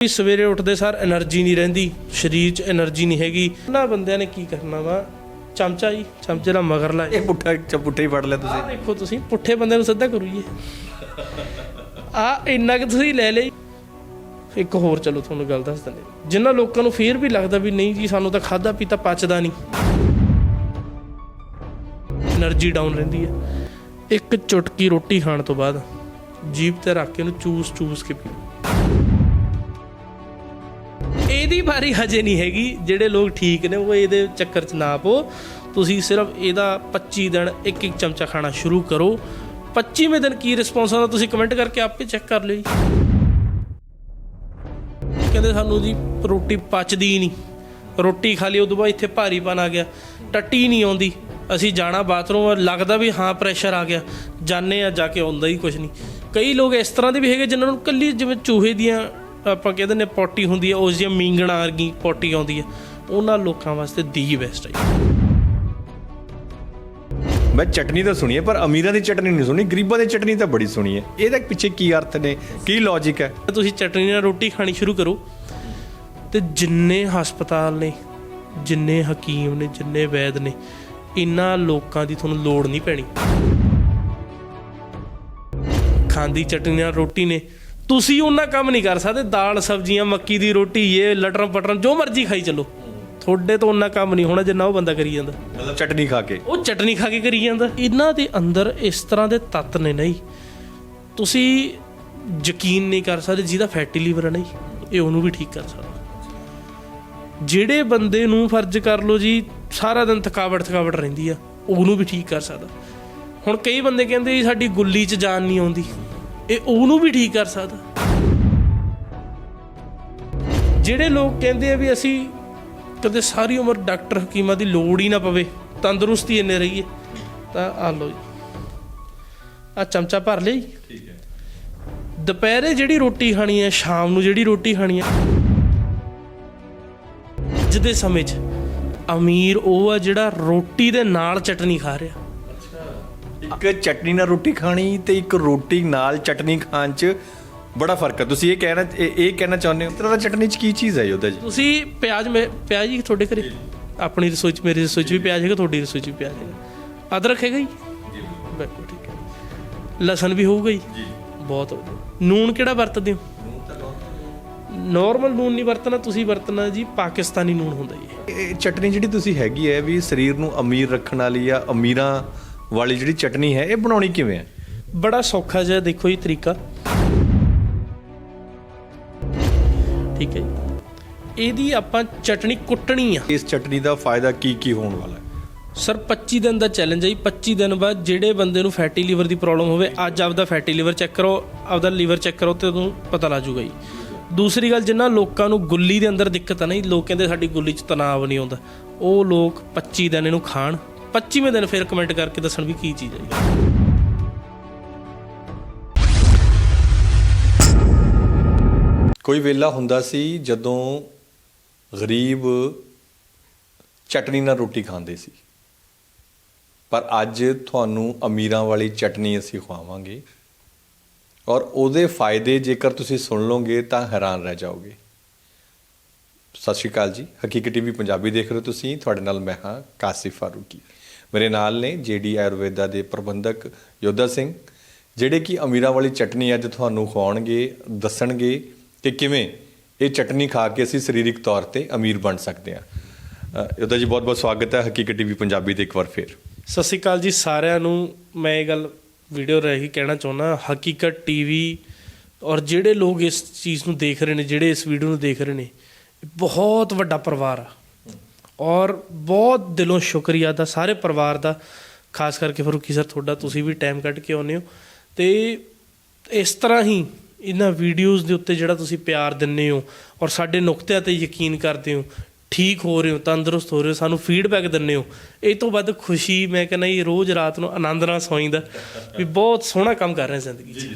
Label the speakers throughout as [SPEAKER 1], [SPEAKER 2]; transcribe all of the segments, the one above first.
[SPEAKER 1] ਵੀ ਸਵੇਰੇ ਉੱਠਦੇ sir energy ਨਹੀਂ ਰਹਿੰਦੀ ਸਰੀਰ 'ਚ એનર્ਜੀ ਨਹੀਂ ਹੈਗੀ। ਉਹਨਾਂ ਬੰਦਿਆਂ ਨੇ ਕੀ ਕਰਨਾ ਵਾ? ਚਮਚਾ ਜੀ ਚਮਚੇ ਦਾ ਮਗਰ ਲਾ
[SPEAKER 2] ਇਹ ਪੁੱਠਾ ਚਪੁੱਠੇ ਹੀ ਫੜ ਲਿਆ ਤੁਸੀਂ।
[SPEAKER 1] ਦੇਖੋ ਤੁਸੀਂ ਪੁੱਠੇ ਬੰਦੇ ਨੂੰ ਸਿੱਧਾ ਕਰੋ ਆ ਇੰਨਾ ਕਿ ਤੁਸੀਂ ਲੈ ਲਈ। ਇੱਕ ਹੋਰ ਚਲੋ ਤੁਹਾਨੂੰ ਗੱਲ ਦੱਸ ਦਿੰਦੇ ਜਿਨ੍ਹਾਂ ਲੋਕਾਂ ਨੂੰ ਫੇਰ ਵੀ ਲੱਗਦਾ ਵੀ ਨਹੀਂ ਜੀ ਸਾਨੂੰ ਤਾਂ ਖਾਦਾ ਪੀਤਾ ਪਚਦਾ ਨਹੀਂ। એનર્ਜੀ ਡਾਊਨ ਰਹਿੰਦੀ ਹੈ। ਇੱਕ ਚੁਟਕੀ ਰੋਟੀ ਖਾਣ ਤੋਂ ਬਾਅਦ ਜੀਭ ਤੇ ਰੱਖ ਕੇ ਉਹਨੂੰ ਚੂਸ ਚੂਸ ਕੇ ਪੀਓ। ਇਹਦੀ ਵਾਰੀ ਹਜੇ ਨਹੀਂ ਹੈਗੀ। ਜਿਹੜੇ ਲੋਕ ਠੀਕ ਨੇ, ਉਹ ਇਹਦੇ ਚੱਕਰ 'ਚ ਨਾ ਪੋ ਤੁਸੀਂ ਸਿਰਫ ਇਹਦਾ 25 ਦਿਨ ਇੱਕ ਇੱਕ ਚਮਚਾ ਖਾਣਾ ਸ਼ੁਰੂ ਕਰੋ। 25ਵੇਂ ਦਿਨ ਕੀ ਰਿਸਪੌਂਸ ਆਉਂਦਾ, ਤੁਸੀਂ ਕਮੈਂਟ ਕਰਕੇ ਆਪੇ ਚੈੱਕ ਕਰ ਲਿਓ ਜੀ। ਕਹਿੰਦੇ ਸਾਨੂੰ ਜੀ, ਰੋਟੀ ਪਚਦੀ ਹੀ ਨਹੀਂ। ਰੋਟੀ ਖਾ ਲਈ, ਉਦੋਂ ਬਾਅਦ ਇੱਥੇ ਭਾਰੀਪਨ ਆ ਗਿਆ। ਟੱਟੀ ਨਹੀਂ ਆਉਂਦੀ। ਅਸੀਂ ਜਾਣਾ ਬਾਥਰੂਮ, ਲੱਗਦਾ ਵੀ ਹਾਂ ਪ੍ਰੈਸ਼ਰ ਆ ਗਿਆ। ਜਾਣੇ ਆ, ਜਾ ਕੇ ਆਉਂਦਾ ਹੀ ਕੁਝ ਨਹੀਂ। ਕਈ ਲੋਕ ਇਸ ਤਰ੍ਹਾਂ ਦੇ ਵੀ ਹੈਗੇ, ਜਿਨ੍ਹਾਂ ਨੂੰ ਕੱਲੀ ਜਿਵੇਂ ਚੂਹੇ ਦੀਆਂ ਆਪਾਂ ਕਹਿੰਦੇ ਨੇ ਪੋਟੀ ਹੁੰਦੀ ਹੈ ਉਸ ਦੀਆਂ ਮੀਂਗਣਾ ਵਰਗੀ ਪੋਟੀ ਆਉਂਦੀ ਹੈ। ਉਹਨਾਂ ਲੋਕਾਂ ਵਾਸਤੇ ਦੀ ਬੈਸਟ ਹੈ।
[SPEAKER 2] ਮੈਂ ਚਟਨੀ ਤਾਂ ਸੁਣੀ ਹੈ ਪਰ ਅਮੀਰਾਂ ਦੀ ਚਟਨੀ ਨਹੀਂ ਸੁਣੀ ਗਰੀਬਾਂ ਦੀ ਚਟਨੀ ਤਾਂ ਬੜੀ ਸੁਣੀ ਹੈ। ਇਹਦਾ ਪਿੱਛੇ ਕੀ ਅਰਥ ਨੇ ਕੀ ਲੌਜੀਕ ਹੈ?
[SPEAKER 1] ਤੁਸੀਂ ਚਟਨੀ ਨਾਲ ਰੋਟੀ ਖਾਣੀ ਸ਼ੁਰੂ ਕਰੋ। ਤੇ ਜਿੰਨੇ ਹਸਪਤਾਲ ਨੇ ਜਿੰਨੇ ਹਕੀਮ ਨੇ ਜਿੰਨੇ ਵੈਦ ਨੇ ਇਨ੍ਹਾਂ ਲੋਕਾਂ ਦੀ ਤੁਹਾਨੂੰ ਲੋੜ ਨਹੀਂ ਪੈਣੀ। ਖਾਂਦੀ ਚਟਨੀ ਨਾਲ ਰੋਟੀ ਨੇ ਤੁਸੀਂ ਉਹਨਾਂ ਕੰਮ ਨਹੀਂ ਕਰ ਸਕਦੇ। ਦਾਲ ਸਬਜ਼ੀਆਂ ਮੱਕੀ ਦੀ ਰੋਟੀ ਇਹ ਲਟਰਨ ਪਟਰਨ ਜੋ ਮਰਜ਼ੀ ਖਾਈ ਚੱਲੋ। ਤੁਹਾਡੇ ਤੋਂ ਉਹਨਾਂ ਕੰਮ ਨਹੀਂ ਹੋਣਾ ਜਿੰਨਾ ਉਹ ਬੰਦਾ ਕਰੀ ਜਾਂਦਾ।
[SPEAKER 2] ਮਤਲਬ ਚਟਨੀ ਖਾ ਕੇ।
[SPEAKER 1] ਉਹ ਚਟਨੀ ਖਾ ਕੇ ਕਰੀ ਜਾਂਦਾ। ਇਹਨਾਂ ਦੇ ਅੰਦਰ ਇਸ ਤਰ੍ਹਾਂ ਦੇ ਤੱਤ ਨੇ ਨਹੀਂ। ਤੁਸੀਂ ਯਕੀਨ ਨਹੀਂ ਕਰ ਸਕਦੇ ਜਿਹਦਾ ਫੈਟੀ ਲੀਵਰ ਹੈ ਨਹੀਂ। ਇਹ ਉਹਨੂੰ ਵੀ ਠੀਕ ਕਰ ਸਕਦਾ। ਜਿਹੜੇ ਬੰਦੇ ਨੂੰ ਫਰਜ਼ ਕਰ ਲਓ ਜੀ ਸਾਰਾ ਦਿਨ ਥਕਾਵਟ ਥਕਾਵਟ ਰਹਿੰਦੀ ਆ ਉਹਨੂੰ ਵੀ ਠੀਕ ਕਰ ਸਕਦਾ। ਹੁਣ ਕਈ ਬੰਦੇ ਕਹਿੰਦੇ ਸਾਡੀ ਗੁੱਲੀ 'ਚ ਜਾਨ ਨਹੀਂ ਆਉਂਦੀ। ਇਹ ਉਹਨੂੰ ਵੀ ਠੀਕ ਕਰ ਸਕਦਾ। ਜਿਹੜੇ ਲੋਕ ਕਹਿੰਦੇ ਆ ਵੀ ਅਸੀਂ ਕਦੇ ਸਾਰੀ ਉਮਰ ਡਾਕਟਰ ਹਕੀਮਾਂ ਦੀ ਲੋੜ ਹੀ ਨਾ ਪਵੇ ਤੰਦਰੁਸਤੀ ਇੰਨੇ ਰਹੀਏ ਤਾਂ ਆ ਲਓ ਜੀ। ਆ ਚਮਚਾ ਭਰ ਲਈ ਠੀਕ ਹੈ। ਦੁਪਹਿਰੇ ਜਿਹੜੀ ਰੋਟੀ ਖਾਣੀ ਹੈ ਸ਼ਾਮ ਨੂੰ ਜਿਹੜੀ ਰੋਟੀ ਖਾਣੀ ਹੈ ਜਿਹਦੇ ਸਮੇਂ 'ਚ ਅਮੀਰ ਉਹ ਆ ਜਿਹੜਾ ਰੋਟੀ ਦੇ ਨਾਲ ਚਟਨੀ ਖਾ ਰਿਹਾ।
[SPEAKER 2] ਇੱਕ ਚਟਨੀ ਨਾਲ ਰੋਟੀ ਖਾਣੀ ਤੇ ਇੱਕ ਰੋਟੀ ਨਾਲ ਚਟਨੀ ਖਾਣ 'ਚ ਬੜਾ ਫ਼ਰਕ ਹੈ ਤੁਸੀਂ ਇਹ ਕਹਿਣਾ ਇਹ ਇਹ ਕਹਿਣਾ ਚਾਹੁੰਦੇ ਹੋ? ਤਰ੍ਹਾਂ ਦਾ ਚਟਨੀ 'ਚ ਕੀ ਚੀਜ਼ ਹੈ ਯੋਧਾ ਜੀ
[SPEAKER 1] ਤੁਸੀਂ ਪਿਆਜ਼ ਮੇ ਪਿਆਜ਼ ਹੀ ਤੁਹਾਡੇ ਘਰੇ? ਆਪਣੀ ਰਸੋਈ 'ਚ ਮੇਰੀ ਰਸੋਈ 'ਚ ਵੀ ਪਿਆਜ਼ ਹੈਗਾ ਤੁਹਾਡੀ ਰਸੋਈ 'ਚ ਵੀ ਪਿਆਜ਼ ਹੈਗਾ। ਅਦਰਕ ਹੈਗਾ ਜੀ? ਬਿਲਕੁਲ ਠੀਕ ਹੈ। ਲਸਣ ਵੀ ਹੋਊਗਾ ਜੀ? ਬਹੁਤ ਵਧੀਆ। ਨੂਨ ਕਿਹੜਾ ਵਰਤਦੇ ਹੋ? ਨਾਰਮਲ ਨੂਨ ਨਹੀਂ ਵਰਤਣਾ ਤੁਸੀਂ ਵਰਤਣਾ ਜੀ ਪਾਕਿਸਤਾਨੀ ਨੂਨ ਹੁੰਦਾ ਜੀ।
[SPEAKER 2] ਇਹ ਚਟਨੀ ਜਿਹੜੀ ਤੁਸੀਂ ਹੈਗੀ ਹੈ ਵੀ ਸਰੀਰ ਨੂੰ ਅਮੀਰ ਰੱਖਣ ਵਾਲੀ ਆ ਅਮੀਰਾਂ ਵਾਲੀ ਜਿਹੜੀ ਚਟਨੀ ਹੈ ਇਹ ਬਣਾਉਣੀ ਕਿਵੇਂ ਹੈ?
[SPEAKER 1] ਬੜਾ ਸੌਖਾ ਜਿਹਾ ਦੇਖੋ ਜੀ ਤਰੀਕਾ। ਠੀਕ ਹੈ ਜੀ। ਇਹਦੀ ਆਪਾਂ ਚਟਣੀ ਕੁੱਟਣੀ ਆ।
[SPEAKER 2] ਇਸ ਚਟਨੀ ਦਾ ਫਾਇਦਾ ਕੀ ਕੀ ਹੋਣ ਵਾਲਾ ਹੈ?
[SPEAKER 1] ਸਰ 25 ਦਿਨ ਦਾ ਚੈਲੰਜ ਹੈ ਜੀ। 25 ਦਿਨ ਬਾਅਦ ਜਿਹੜੇ ਬੰਦੇ ਨੂੰ ਫੈਟੀ ਲੀਵਰ ਦੀ ਪ੍ਰੋਬਲਮ ਹੋਵੇ ਅੱਜ ਆਪਦਾ ਫੈਟੀ ਲੀਵਰ ਚੈੱਕ ਕਰੋ ਆਪਦਾ ਲੀਵਰ ਚੈੱਕ ਕਰੋ ਤੇ ਤੁਹਾਨੂੰ ਪਤਾ ਲੱਗ ਜਾਊਗਾ ਜੀ। ਦੂਸਰੀ ਗੱਲ ਜਿਨ੍ਹਾਂ ਲੋਕਾਂ ਨੂੰ ਗੁੱਲੀ ਦੇ ਅੰਦਰ ਦਿੱਕਤ ਆ ਨਹੀਂ ਲੋਕ ਕਹਿੰਦੇ ਸਾਡੀ ਗੁੱਲੀ 'ਚ ਤਣਾਅ ਨਹੀਂ ਆਉਂਦਾ। ਉਹ ਲੋਕ 25 ਦਿਨ ਇਹਨੂੰ ਖਾਣ 25ਵੇਂ ਦਿਨ ਫਿਰ ਕਮੈਂਟ ਕਰਕੇ ਦੱਸਣ ਵੀ ਕੀ ਚੀਜ਼ ਹੈ
[SPEAKER 2] ਕੋਈ ਵੇਲਾ ਹੁੰਦਾ ਸੀ ਜਦੋਂ ਗਰੀਬ ਚਟਨੀ ਨਾਲ ਰੋਟੀ ਖਾਂਦੇ ਸੀ। ਪਰ ਅੱਜ ਤੁਹਾਨੂੰ ਅਮੀਰਾਂ ਵਾਲੀ ਚਟਨੀ ਅਸੀਂ ਖਵਾਵਾਂਗੇ। ਔਰ ਉਹਦੇ ਫਾਇਦੇ ਜੇਕਰ ਤੁਸੀਂ ਸੁਣ ਲਓਗੇ ਤਾਂ ਹੈਰਾਨ ਰਹਿ ਜਾਓਗੇ। ਸਤਿ ਸ਼੍ਰੀ ਅਕਾਲ ਜੀ। ਹਕੀਕਤ ਟੀਵੀ ਪੰਜਾਬੀ ਦੇਖ ਰਹੇ ਹੋ ਤੁਸੀਂ। ਤੁਹਾਡੇ ਨਾਲ ਮੈਂ ਹਾਂ ਕਾਸਿਫ ਫਾਰੂਕੀ। ਮੇਰੇ ਨਾਲ ਨੇ ਜੀਡੀ ਆਯੁਰਵੇਦਾ ਦੇ ਪ੍ਰਬੰਧਕ ਯੋਧਾ ਸਿੰਘ, ਜਿਹੜੇ ਕਿ ਅਮੀਰਾਂ ਵਾਲੀ ਚਟਨੀ ਅੱਜ ਤੁਹਾਨੂੰ ਖਵਾਉਣਗੇ, ਦੱਸਣਗੇ ਕਿ ਕਿਵੇਂ ਇਹ ਚਟਨੀ ਖਾ ਕੇ ਅਸੀਂ ਸਰੀਰਕ ਤੌਰ ਤੇ ਅਮੀਰ ਬਣ ਸਕਦੇ ਹਾਂ। ਯੋਧਾ ਜੀ ਬਹੁਤ ਬਹੁਤ ਸਵਾਗਤ ਹੈ ਹਕੀਕਤ ਟੀਵੀ ਪੰਜਾਬੀ ਤੇ ਇੱਕ ਵਾਰ ਫੇਰ।
[SPEAKER 1] ਸਤਿ ਸ਼੍ਰੀ ਅਕਾਲ ਜੀ ਸਾਰਿਆਂ ਨੂੰ। ਮੈਂ ਇਹ ਗੱਲ ਵੀਡੀਓ ਰਾਹੀਂ ਕਹਿਣਾ ਚਾਹੁੰਦਾ, ਹਕੀਕਤ ਟੀਵੀ ਔਰ ਜਿਹੜੇ ਲੋਕ ਇਸ ਚੀਜ਼ ਨੂੰ ਦੇਖ ਰਹੇ ਨੇ, ਜਿਹੜੇ ਇਸ ਵੀਡੀਓ ਨੂੰ ਦੇਖ ਰਹੇ ਨੇ ਬਹੁਤ ਵੱਡਾ ਪਰਿਵਾਰ ਆ। ਔਰ ਬਹੁਤ ਦਿਲੋਂ ਸ਼ੁਕਰੀਆ ਦਾ ਸਾਰੇ ਪਰਿਵਾਰ ਦਾ, ਖਾਸ ਕਰਕੇ ਫਰੂਕੀ ਸਰ ਤੁਹਾਡਾ, ਤੁਸੀਂ ਵੀ ਟਾਈਮ ਕੱਢ ਕੇ ਆਉਂਦੇ ਹੋ। ਤੇ ਇਸ ਤਰ੍ਹਾਂ ਹੀ ਇਹਨਾਂ ਵੀਡੀਓਜ਼ ਦੇ ਉੱਤੇ ਜਿਹੜਾ ਤੁਸੀਂ ਪਿਆਰ ਦਿੰਦੇ ਹੋ ਔਰ ਸਾਡੇ ਨੁਕਤਿਆਂ ਤੇ ਯਕੀਨ ਕਰਦੇ ਹੋ, ਠੀਕ ਹੋ ਰਹੇ ਹੋ, ਤੰਦਰੁਸਤ ਹੋ ਰਹੇ ਹੋ, ਸਾਨੂੰ ਫੀਡਬੈਕ ਦਿੰਦੇ ਹੋ, ਇਹ ਤੋਂ ਵੱਧ ਖੁਸ਼ੀ ਮੈਂ ਕਹਿੰਦਾ ਇਹ ਰੋਜ਼ ਰਾਤ ਨੂੰ ਆਨੰਦ ਨਾਲ ਸੌਂਈਦਾ, ਵੀ ਬਹੁਤ ਸੋਹਣਾ ਕੰਮ ਕਰ ਰਹੇ ਜ਼ਿੰਦਗੀ 'ਚ।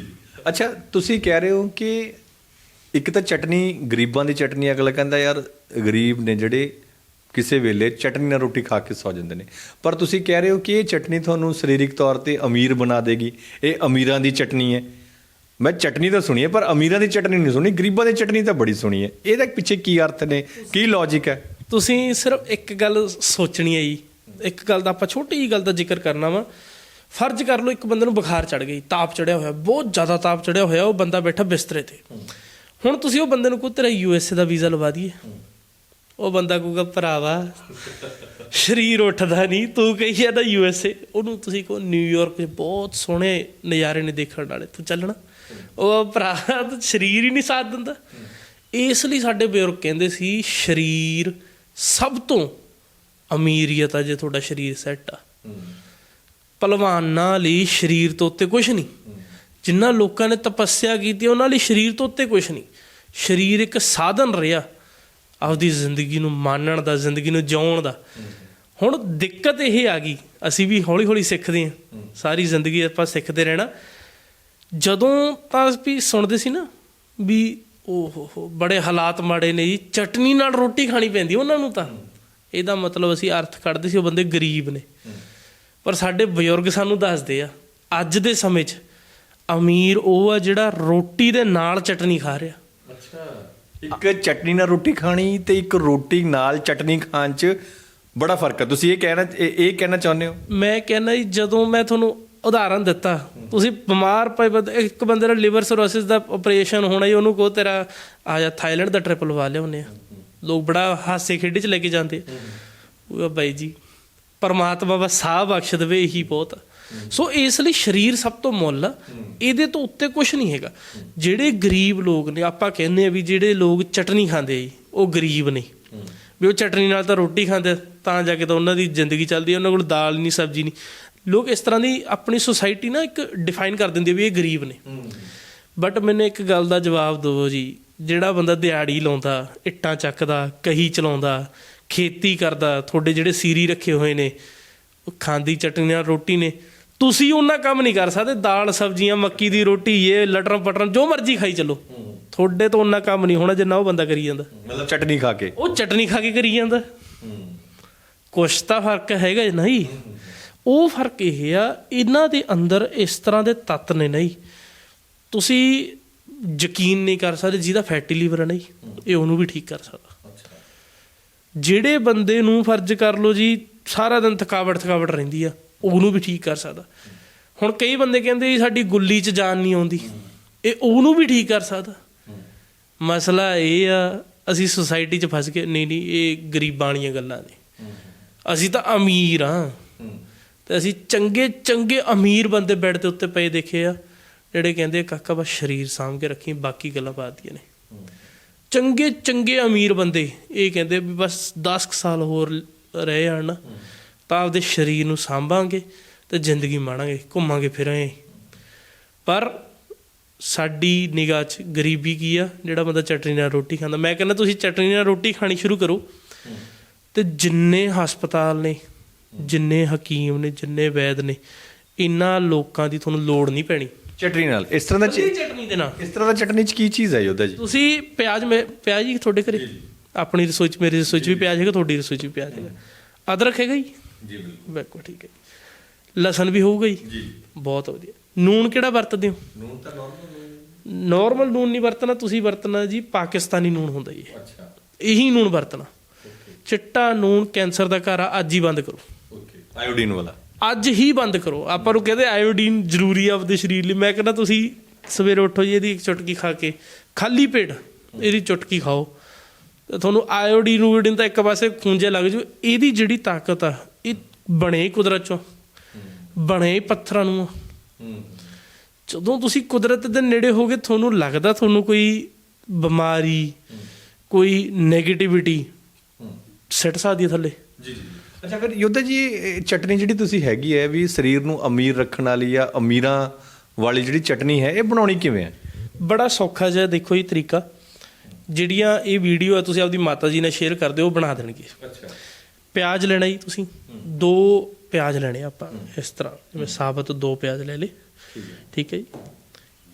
[SPEAKER 2] ਅੱਛਾ, ਤੁਸੀਂ ਕਹਿ ਰਹੇ ਹੋ ਕਿ ਇੱਕ ਤਾਂ ਚਟਨੀ, ਗਰੀਬਾਂ ਦੀ ਚਟਨੀ ਅਗਲਾ ਕਹਿੰਦਾ ਯਾਰ ਗਰੀਬ ਨੇ ਜਿਹੜੇ ਕਿਸੇ ਵੇਲੇ ਚਟਨੀ ਨਾਲ ਰੋਟੀ ਖਾ ਕੇ ਸੌ ਜਾਂਦੇ ਨੇ। ਪਰ ਤੁਸੀਂ ਕਹਿ ਰਹੇ ਹੋ ਕਿ ਇਹ ਚਟਨੀ ਤੁਹਾਨੂੰ ਸਰੀਰਕ ਤੌਰ ਤੇ ਅਮੀਰ ਬਣਾ ਦੇਗੀ। ਇਹ ਅਮੀਰਾਂ ਦੀ ਚਟਨੀ ਹੈ। ਮੈਂ ਚਟਨੀ ਤਾਂ ਸੁਣੀ ਹੈ, ਪਰ ਅਮੀਰਾਂ ਦੀ ਚਟਨੀ ਨਹੀਂ ਸੁਣੀ। ਗਰੀਬਾਂ ਦੀ ਚਟਨੀ ਤਾਂ ਬੜੀ ਸੁਣੀ ਹੈ। ਇਹਦੇ ਪਿੱਛੇ ਕੀ ਅਰਥ ਨੇ? ਕੀ ਲੌਜੀਕ ਹੈ?
[SPEAKER 1] ਤੁਸੀਂ ਸਿਰਫ ਇੱਕ ਗੱਲ ਸੋਚਣੀ ਹੈ ਜੀ। ਇੱਕ ਗੱਲ ਦਾ ਆਪਾਂ ਛੋਟੀ ਜੀ ਗੱਲ ਦਾ ਜ਼ਿਕਰ ਕਰਨਾ ਵਾ। ਫਰਜ਼ ਕਰ ਲਓ ਇੱਕ ਬੰਦੇ ਨੂੰ ਬੁਖਾਰ ਚੜ ਗਈ, ਤਾਪ ਚੜਿਆ ਹੋਇਆ, ਬਹੁਤ ਜ਼ਿਆਦਾ ਤਾਪ ਚੜਿਆ ਹੋਇਆ, ਉਹ ਬੰਦਾ ਬੈਠਾ ਬਿਸਤਰੇ ਤੇ। ਹੁਣ ਤੁਸੀਂ ਉਹ ਬੰਦੇ ਨੂੰ ਕਹੋ ਤੇਰਾ ਯੂਐਸਏ ਦਾ ਵੀਜ਼ਾ ਲਵਾ ਦਈਏ। ਉਹ ਬੰਦਾ ਕਹੂਗਾ ਭਰਾਵਾ ਸ਼ਰੀਰ ਉੱਠਦਾ ਨਹੀਂ ਤੂੰ ਕਹੀ ਜਾਂਦਾ ਯੂਐਸਏ ਉਹਨੂੰ ਤੁਸੀਂ ਕਹੋ ਨਿਊਯਾਰਕ 'ਚ ਬਹੁਤ ਸੋਹਣੇ ਨਜ਼ਾਰੇ ਨੇ ਦੇਖਣ ਵਾਲੇ ਤੂੰ ਚੱਲਣਾ ਉਹ ਭਰਾ ਤਾਂ ਸ਼ਰੀਰ ਹੀ ਨਹੀਂ ਸਾਥ ਦਿੰਦਾ। ਇਸ ਲਈ ਸਾਡੇ ਬਜ਼ੁਰਗ ਕਹਿੰਦੇ ਸੀ ਸ਼ਰੀਰ ਸਭ ਤੋਂ ਅਮੀਰੀਅਤ ਆ ਜੇ ਤੁਹਾਡਾ ਸ਼ਰੀਰ ਸੈੱਟ ਆ। ਪਹਿਲਵਾਨਾਂ ਲਈ ਸਰੀਰ ਤੋਂ ਉੱਤੇ ਕੁਝ ਨਹੀਂ। ਜਿਨ੍ਹਾਂ ਲੋਕਾਂ ਨੇ ਤਪੱਸਿਆ ਕੀਤੀ, ਉਹਨਾਂ ਲਈ ਸਰੀਰ ਤੋਂ ਉੱਤੇ ਕੁਝ ਨਹੀਂ। ਸਰੀਰ ਇੱਕ ਸਾਧਨ ਰਿਹਾ ਆਪਦੀ ਜ਼ਿੰਦਗੀ ਨੂੰ ਮਾਣਨ ਦਾ, ਜ਼ਿੰਦਗੀ ਨੂੰ ਜਿਉਣ ਦਾ। ਹੁਣ ਦਿੱਕਤ ਇਹ ਆ ਗਈ, ਅਸੀਂ ਵੀ ਹੌਲੀ ਹੌਲੀ ਸਿੱਖਦੇ ਹਾਂ। ਸਾਰੀ ਜ਼ਿੰਦਗੀ ਆਪਾਂ ਸਿੱਖਦੇ ਰਹਿਣਾ। ਜਦੋਂ ਤਾਂ ਵੀ ਸੁਣਦੇ ਸੀ ਨਾ ਵੀ ਓ ਹੋ ਬੜੇ ਹਾਲਾਤ ਮਾੜੇ ਨੇ ਜੀ, ਚਟਨੀ ਨਾਲ ਰੋਟੀ ਖਾਣੀ ਪੈਂਦੀ ਉਹਨਾਂ ਨੂੰ ਤਾਂ। ਇਹਦਾ ਮਤਲਬ ਅਸੀਂ ਅਰਥ ਕੱਢਦੇ ਸੀ, ਉਹ ਬੰਦੇ ਗਰੀਬ ਨੇ। ਪਰ ਸਾਡੇ ਬਜ਼ੁਰਗ ਸਾਨੂੰ ਦੱਸਦੇ ਆ, ਅੱਜ ਦੇ ਸਮੇਂ 'ਚ ਅਮੀਰ ਉਹ ਆ ਜਿਹੜਾ ਰੋਟੀ ਦੇ ਨਾਲ ਚਟਨੀ ਖਾ ਰਿਹਾ।
[SPEAKER 2] ਇੱਕ ਚਟਨੀ ਨਾਲ ਰੋਟੀ ਖਾਣੀ ਤੇ ਇੱਕ ਰੋਟੀ ਨਾਲ ਚਟਨੀ ਖਾਣ 'ਚ ਬੜਾ ਫ਼ਰਕ ਹੈ ਤੁਸੀਂ ਇਹ ਕਹਿਣਾ ਇਹ ਕਹਿਣਾ ਚਾਹੁੰਦੇ ਹੋ?
[SPEAKER 1] ਮੈਂ ਕਹਿੰਦਾ ਜੀ ਜਦੋਂ ਮੈਂ ਤੁਹਾਨੂੰ ਉਦਾਹਰਨ ਦਿੱਤਾ ਤੁਸੀਂ ਬਿਮਾਰ ਪਏ ਬੰਦੇ ਇੱਕ ਬੰਦੇ ਦਾ ਲਿਵਰ ਸਰੋਸਿਸ ਦਾ ਆਪਰੇਸ਼ਨ ਹੋਣਾ ਜੀ ਉਹਨੂੰ ਕਹੋ ਤੇਰਾ ਆ ਜਾ ਥਾਈਲੈਂਡ ਦਾ ਟ੍ਰਿਪ ਲਵਾ ਲਿਆਉਨੇ ਆ ਲੋਕ ਬੜਾ ਹਾਸੇ ਖੇਡੇ ਚ ਲੈ ਕੇ ਜਾਂਦੇ। ਉਹ ਬਾਈ ਜੀ ਪਰਮਾਤਮਾ ਬਸ ਸਾਹ ਬਖਸ਼ ਦੇਵੇ ਇਹੀ ਬਹੁਤ ਆ। ਸੋ ਇਸ ਲਈ ਸਰੀਰ ਸਭ ਤੋਂ ਮੁੱਲ ਆ। ਇਹਦੇ ਤੋਂ ਉੱਤੇ ਕੁਝ ਨਹੀਂ ਹੈਗਾ। ਜਿਹੜੇ ਗਰੀਬ ਲੋਕ ਨੇ, ਆਪਾਂ ਕਹਿੰਦੇ ਆ ਵੀ ਜਿਹੜੇ ਲੋਕ ਚਟਨੀ ਖਾਂਦੇ ਜੀ ਉਹ ਗਰੀਬ ਨੇ। ਵੀ ਉਹ ਚਟਨੀ ਨਾਲ ਤਾਂ ਰੋਟੀ ਖਾਂਦੇ ਤਾਂ ਜਾ ਕੇ ਤਾਂ ਉਹਨਾਂ ਦੀ ਜ਼ਿੰਦਗੀ ਚੱਲਦੀ ਹੈ ਉਹਨਾਂ ਕੋਲ ਦਾਲ ਨਹੀਂ ਸਬਜ਼ੀ ਨਹੀਂ ਲੋਕ ਇਸ ਤਰ੍ਹਾਂ ਦੀ ਆਪਣੀ ਸੁਸਾਇਟੀ ਨਾ ਇੱਕ ਡਿਫਾਈਨ ਕਰ ਦਿੰਦੀ ਵੀ ਇਹ ਗਰੀਬ ਨੇ। ਬਟ ਮੈਨੂੰ ਇੱਕ ਗੱਲ ਦਾ ਜਵਾਬ ਦਿਓ ਜੀ, ਜਿਹੜਾ ਬੰਦਾ ਦਿਹਾੜੀ ਲਾਉਂਦਾ, ਇੱਟਾਂ ਚੱਕਦਾ, ਕਹੀ ਚਲਾਉਂਦਾ, ਖੇਤੀ ਕਰਦਾ, ਤੁਹਾਡੇ ਜਿਹੜੇ ਸੀਰੀ ਰੱਖੇ ਹੋਏ ਨੇ, ਉਹ ਖਾਂਦੀ ਚਟਨੀ ਨਾਲ ਰੋਟੀ ਨੇ ਤੁਸੀਂ ਉਹਨਾਂ ਕੰਮ ਨਹੀਂ ਕਰ ਸਕਦੇ। ਦਾਲ ਸਬਜ਼ੀਆਂ ਮੱਕੀ ਦੀ ਰੋਟੀ ਇਹ ਲਟਰਮ ਪਟਰਮ ਜੋ ਮਰਜ਼ੀ ਖਾਈ ਚੱਲੋ। ਤੁਹਾਡੇ ਤੋਂ ਉਹਨਾਂ ਕੰਮ ਨਹੀਂ ਹੋਣਾ ਜਿੰਨਾ ਉਹ ਬੰਦਾ ਕਰੀ ਜਾਂਦਾ।
[SPEAKER 2] ਮਤਲਬ ਚਟਨੀ ਖਾ ਕੇ।
[SPEAKER 1] ਉਹ ਚਟਨੀ ਖਾ ਕੇ ਕਰੀ ਜਾਂਦਾ। ਕੁਛ ਤਾਂ ਫ਼ਰਕ ਹੈਗਾ ਨਹੀਂ। ਉਹ ਫ਼ਰਕ ਇਹ ਆ ਇਹਨਾਂ ਦੇ ਅੰਦਰ ਇਸ ਤਰ੍ਹਾਂ ਦੇ ਤੱਤ ਨੇ ਨਹੀਂ। ਤੁਸੀਂ ਯਕੀਨ ਨਹੀਂ ਕਰ ਸਕਦੇ ਜਿਹਦਾ ਫੈਟੀ ਲੀਵਰ ਹੈ ਨਹੀਂ। ਇਹ ਉਹਨੂੰ ਵੀ ਠੀਕ ਕਰ ਸਕਦਾ। ਜਿਹੜੇ ਬੰਦੇ ਨੂੰ ਫਰਜ਼ ਕਰ ਲਓ ਜੀ ਸਾਰਾ ਦਿਨ ਥਕਾਵਟ ਥਕਾਵਟ ਰਹਿੰਦੀ ਆ। ਉਹਨੂੰ ਵੀ ਠੀਕ ਕਰ ਸਕਦਾ। ਹੁਣ ਕਈ ਬੰਦੇ ਕਹਿੰਦੇ ਜੀ ਸਾਡੀ ਗੁੱਲੀ 'ਚ ਜਾਨ ਨਹੀਂ ਆਉਂਦੀ। ਇਹ ਉਹਨੂੰ ਵੀ ਠੀਕ ਕਰ ਸਕਦਾ। ਮਸਲਾ ਇਹ ਆ, ਅਸੀਂ ਸੁਸਾਇਟੀ 'ਚ ਫਸ ਗਏ। ਨਹੀਂ ਨਹੀਂ, ਇਹ ਗਰੀਬਾਂ ਵਾਲੀਆਂ ਗੱਲਾਂ ਨੇ। ਅਸੀਂ ਤਾਂ ਅਮੀਰ ਆ ਤੇ ਅਸੀਂ ਚੰਗੇ ਚੰਗੇ ਅਮੀਰ ਬੰਦੇ ਬੈੱਡ ਦੇ ਉੱਤੇ ਪਏ ਦੇਖੇ ਆ, ਜਿਹੜੇ ਕਹਿੰਦੇ ਕਾਕਾ ਬਸ ਸਰੀਰ ਸਾਂਭ ਕੇ ਰੱਖੀ, ਬਾਕੀ ਗੱਲਾਂ ਬਾਤ ਦੀਆਂ ਨੇ। ਚੰਗੇ ਚੰਗੇ ਅਮੀਰ ਬੰਦੇ, ਇਹ ਕਹਿੰਦੇ ਵੀ ਬਸ 10 ਸਾਲ ਹੋਰ ਰਹੇ ਆਣ ਤਾਂ ਆਪਦੇ ਸਰੀਰ ਨੂੰ ਸਾਂਭਾਂਗੇ ਤੇ ਜ਼ਿੰਦਗੀ ਮਾਣਾਂਗੇ ਘੁੰਮਾਂਗੇ ਫਿਰਾਂਗੇ। ਪਰ ਸਾਡੀ ਨਿਗਾਹ 'ਚ ਗਰੀਬੀ ਕੀ ਆ? ਜਿਹੜਾ ਬੰਦਾ ਚਟਨੀ ਨਾਲ ਰੋਟੀ ਖਾਂਦਾ। ਮੈਂ ਕਹਿੰਦਾ ਤੁਸੀਂ ਚਟਨੀ ਨਾਲ ਰੋਟੀ ਖਾਣੀ ਸ਼ੁਰੂ ਕਰੋ। ਤੇ ਜਿੰਨੇ ਹਸਪਤਾਲ ਨੇ ਜਿੰਨੇ ਹਕੀਮ ਨੇ ਜਿੰਨੇ ਵੈਦ ਨੇ ਇਨ੍ਹਾਂ ਲੋਕਾਂ ਦੀ ਤੁਹਾਨੂੰ ਲੋੜ ਨਹੀਂ ਪੈਣੀ।
[SPEAKER 2] ਚਟਨੀ ਨਾਲ। ਇਸ ਤਰ੍ਹਾਂ ਦਾ
[SPEAKER 1] ਚਟਨੀ ਦੇ ਨਾਲ।
[SPEAKER 2] ਇਸ ਤਰ੍ਹਾਂ ਦਾ ਚਟਨੀ 'ਚ ਕੀ ਚੀਜ਼ ਹੈ ਯੋਧਾ ਜੀ?
[SPEAKER 1] ਤੁਸੀਂ ਪਿਆਜ਼ ਮੈਂ ਪਿਆਜ਼ ਹੀ ਤੁਹਾਡੇ ਘਰੇ? ਆਪਣੀ ਰਸੋਈ 'ਚ ਮੇਰੀ ਰਸੋਈ 'ਚ ਵੀ ਪਿਆਜ਼ ਹੈਗਾ ਤੁਹਾਡੀ ਰਸੋਈ 'ਚ ਵੀ ਪਿਆਜ਼ ਹੈਗਾ। ਅਦਰਕ ਹੈਗਾ ਜੀ?
[SPEAKER 2] ਜੀ ਬਿਲਕੁਲ।
[SPEAKER 1] ਬਿਲਕੁਲ ਠੀਕ ਹੈ ਲਸਣ ਵੀ ਹੋਊਗਾ ਜੀ?
[SPEAKER 2] ਜੀ।
[SPEAKER 1] ਬਹੁਤ ਵਧੀਆ। ਨੂਨ ਕਿਹੜਾ ਵਰਤਦੇ ਹੋ?
[SPEAKER 2] ਨੂਨ ਤਾਂ ਨਾਰਮਲ
[SPEAKER 1] ਨਾਰਮਲ ਨੂਨ ਨਹੀਂ ਵਰਤਣਾ ਤੁਸੀਂ ਵਰਤਣਾ ਜੀ ਪਾਕਿਸਤਾਨੀ ਨੂਨ ਹੁੰਦਾ ਜੀ।
[SPEAKER 2] ਅੱਛਾ।
[SPEAKER 1] ਇਹੀ ਨੂਨ ਵਰਤਣਾ। ਚਿੱਟਾ ਨੂਨ ਕੈਂਸਰ ਦਾ ਘਰ ਆ ਅੱਜ ਹੀ ਬੰਦ ਕਰੋ।
[SPEAKER 2] ਓਕੇ ਆਇਓਡੀਨ ਵਾਲਾ।
[SPEAKER 1] ਅੱਜ ਹੀ ਬੰਦ ਕਰੋ। ਆਪਾਂ ਨੂੰ ਕਹਿੰਦੇ ਆਇਓਡੀਨ ਜ਼ਰੂਰੀ ਆ ਆਪਦੇ ਸਰੀਰ ਲਈ। ਮੈਂ ਕਹਿੰਦਾ ਤੁਸੀਂ ਸਵੇਰੇ ਉੱਠੋ ਜੀ ਇਹਦੀ ਇੱਕ ਚੁਟਕੀ ਖਾ ਕੇ। ਖਾਲੀ ਪੇਟ ਇਹਦੀ ਚੁਟਕੀ ਖਾਓ। ਤੁਹਾਨੂੰ ਆਇਓਡੀਨ ਨੂਡੀਨ ਤਾਂ ਇੱਕ ਪਾਸੇ ਖੂੰਜੇ ਲੱਗ ਜੂ। ਇਹਦੀ ਜਿਹੜੀ ਤਾਕਤ ਆ ਬਣੇ ਹੀ ਕੁਦਰਤ ਚੋਂ ਬਣੇ ਹੀ ਪੱਥਰਾਂ ਨੂੰ। ਜਦੋਂ ਤੁਸੀਂ ਕੁਦਰਤ ਦੇ ਨੇੜੇ ਹੋਗੇ ਤੁਹਾਨੂੰ ਲੱਗਦਾ ਤੁਹਾਨੂੰ ਕੋਈ ਬਿਮਾਰੀ ਕੋਈ 네ਗੇਟਿਵਿਟੀ ਸਿੱਟ ਸਕਦੀ ਹੈ ਥੱਲੇ?
[SPEAKER 2] ਜੀ ਜੀ। ਅੱਛਾ ਫਿਰ ਯੋਧਾ ਜੀ ਚਟਨੀ ਜਿਹੜੀ ਤੁਸੀਂ ਹੈਗੀ ਹੈ ਵੀ ਸਰੀਰ ਨੂੰ ਅਮੀਰ ਰੱਖਣ ਵਾਲੀ ਜਾਂ ਅਮੀਰਾਂ ਵਾਲੀ ਜਿਹੜੀ ਚਟਨੀ ਹੈ ਇਹ ਬਣਾਉਣੀ ਕਿਵੇਂ ਹੈ?
[SPEAKER 1] ਬੜਾ ਸੌਖਾ ਜਿਹਾ ਦੇਖੋ ਇਹ ਤਰੀਕਾ। ਜਿਹੜੀਆਂ ਇਹ ਵੀਡੀਓ ਆ ਤੁਸੀਂ ਆਪਦੀ ਮਾਤਾ ਜੀ ਨਾਲ ਸ਼ੇਅਰ ਕਰ ਦਿਓ ਉਹ ਬਣਾ ਦੇਣਗੇ।
[SPEAKER 2] ਅੱਛਾ।
[SPEAKER 1] ਪਿਆਜ਼ ਲੈਣਾ ਜੀ ਤੁਸੀਂ। ਦੋ ਪਿਆਜ਼ ਲੈਣੇ ਆਪਾਂ ਇਸ ਤਰ੍ਹਾਂ। ਜਿਵੇਂ ਸਾਬਤ ਦੋ ਪਿਆਜ਼ ਲੈ ਲੇ ਠੀਕ ਹੈ ਜੀ।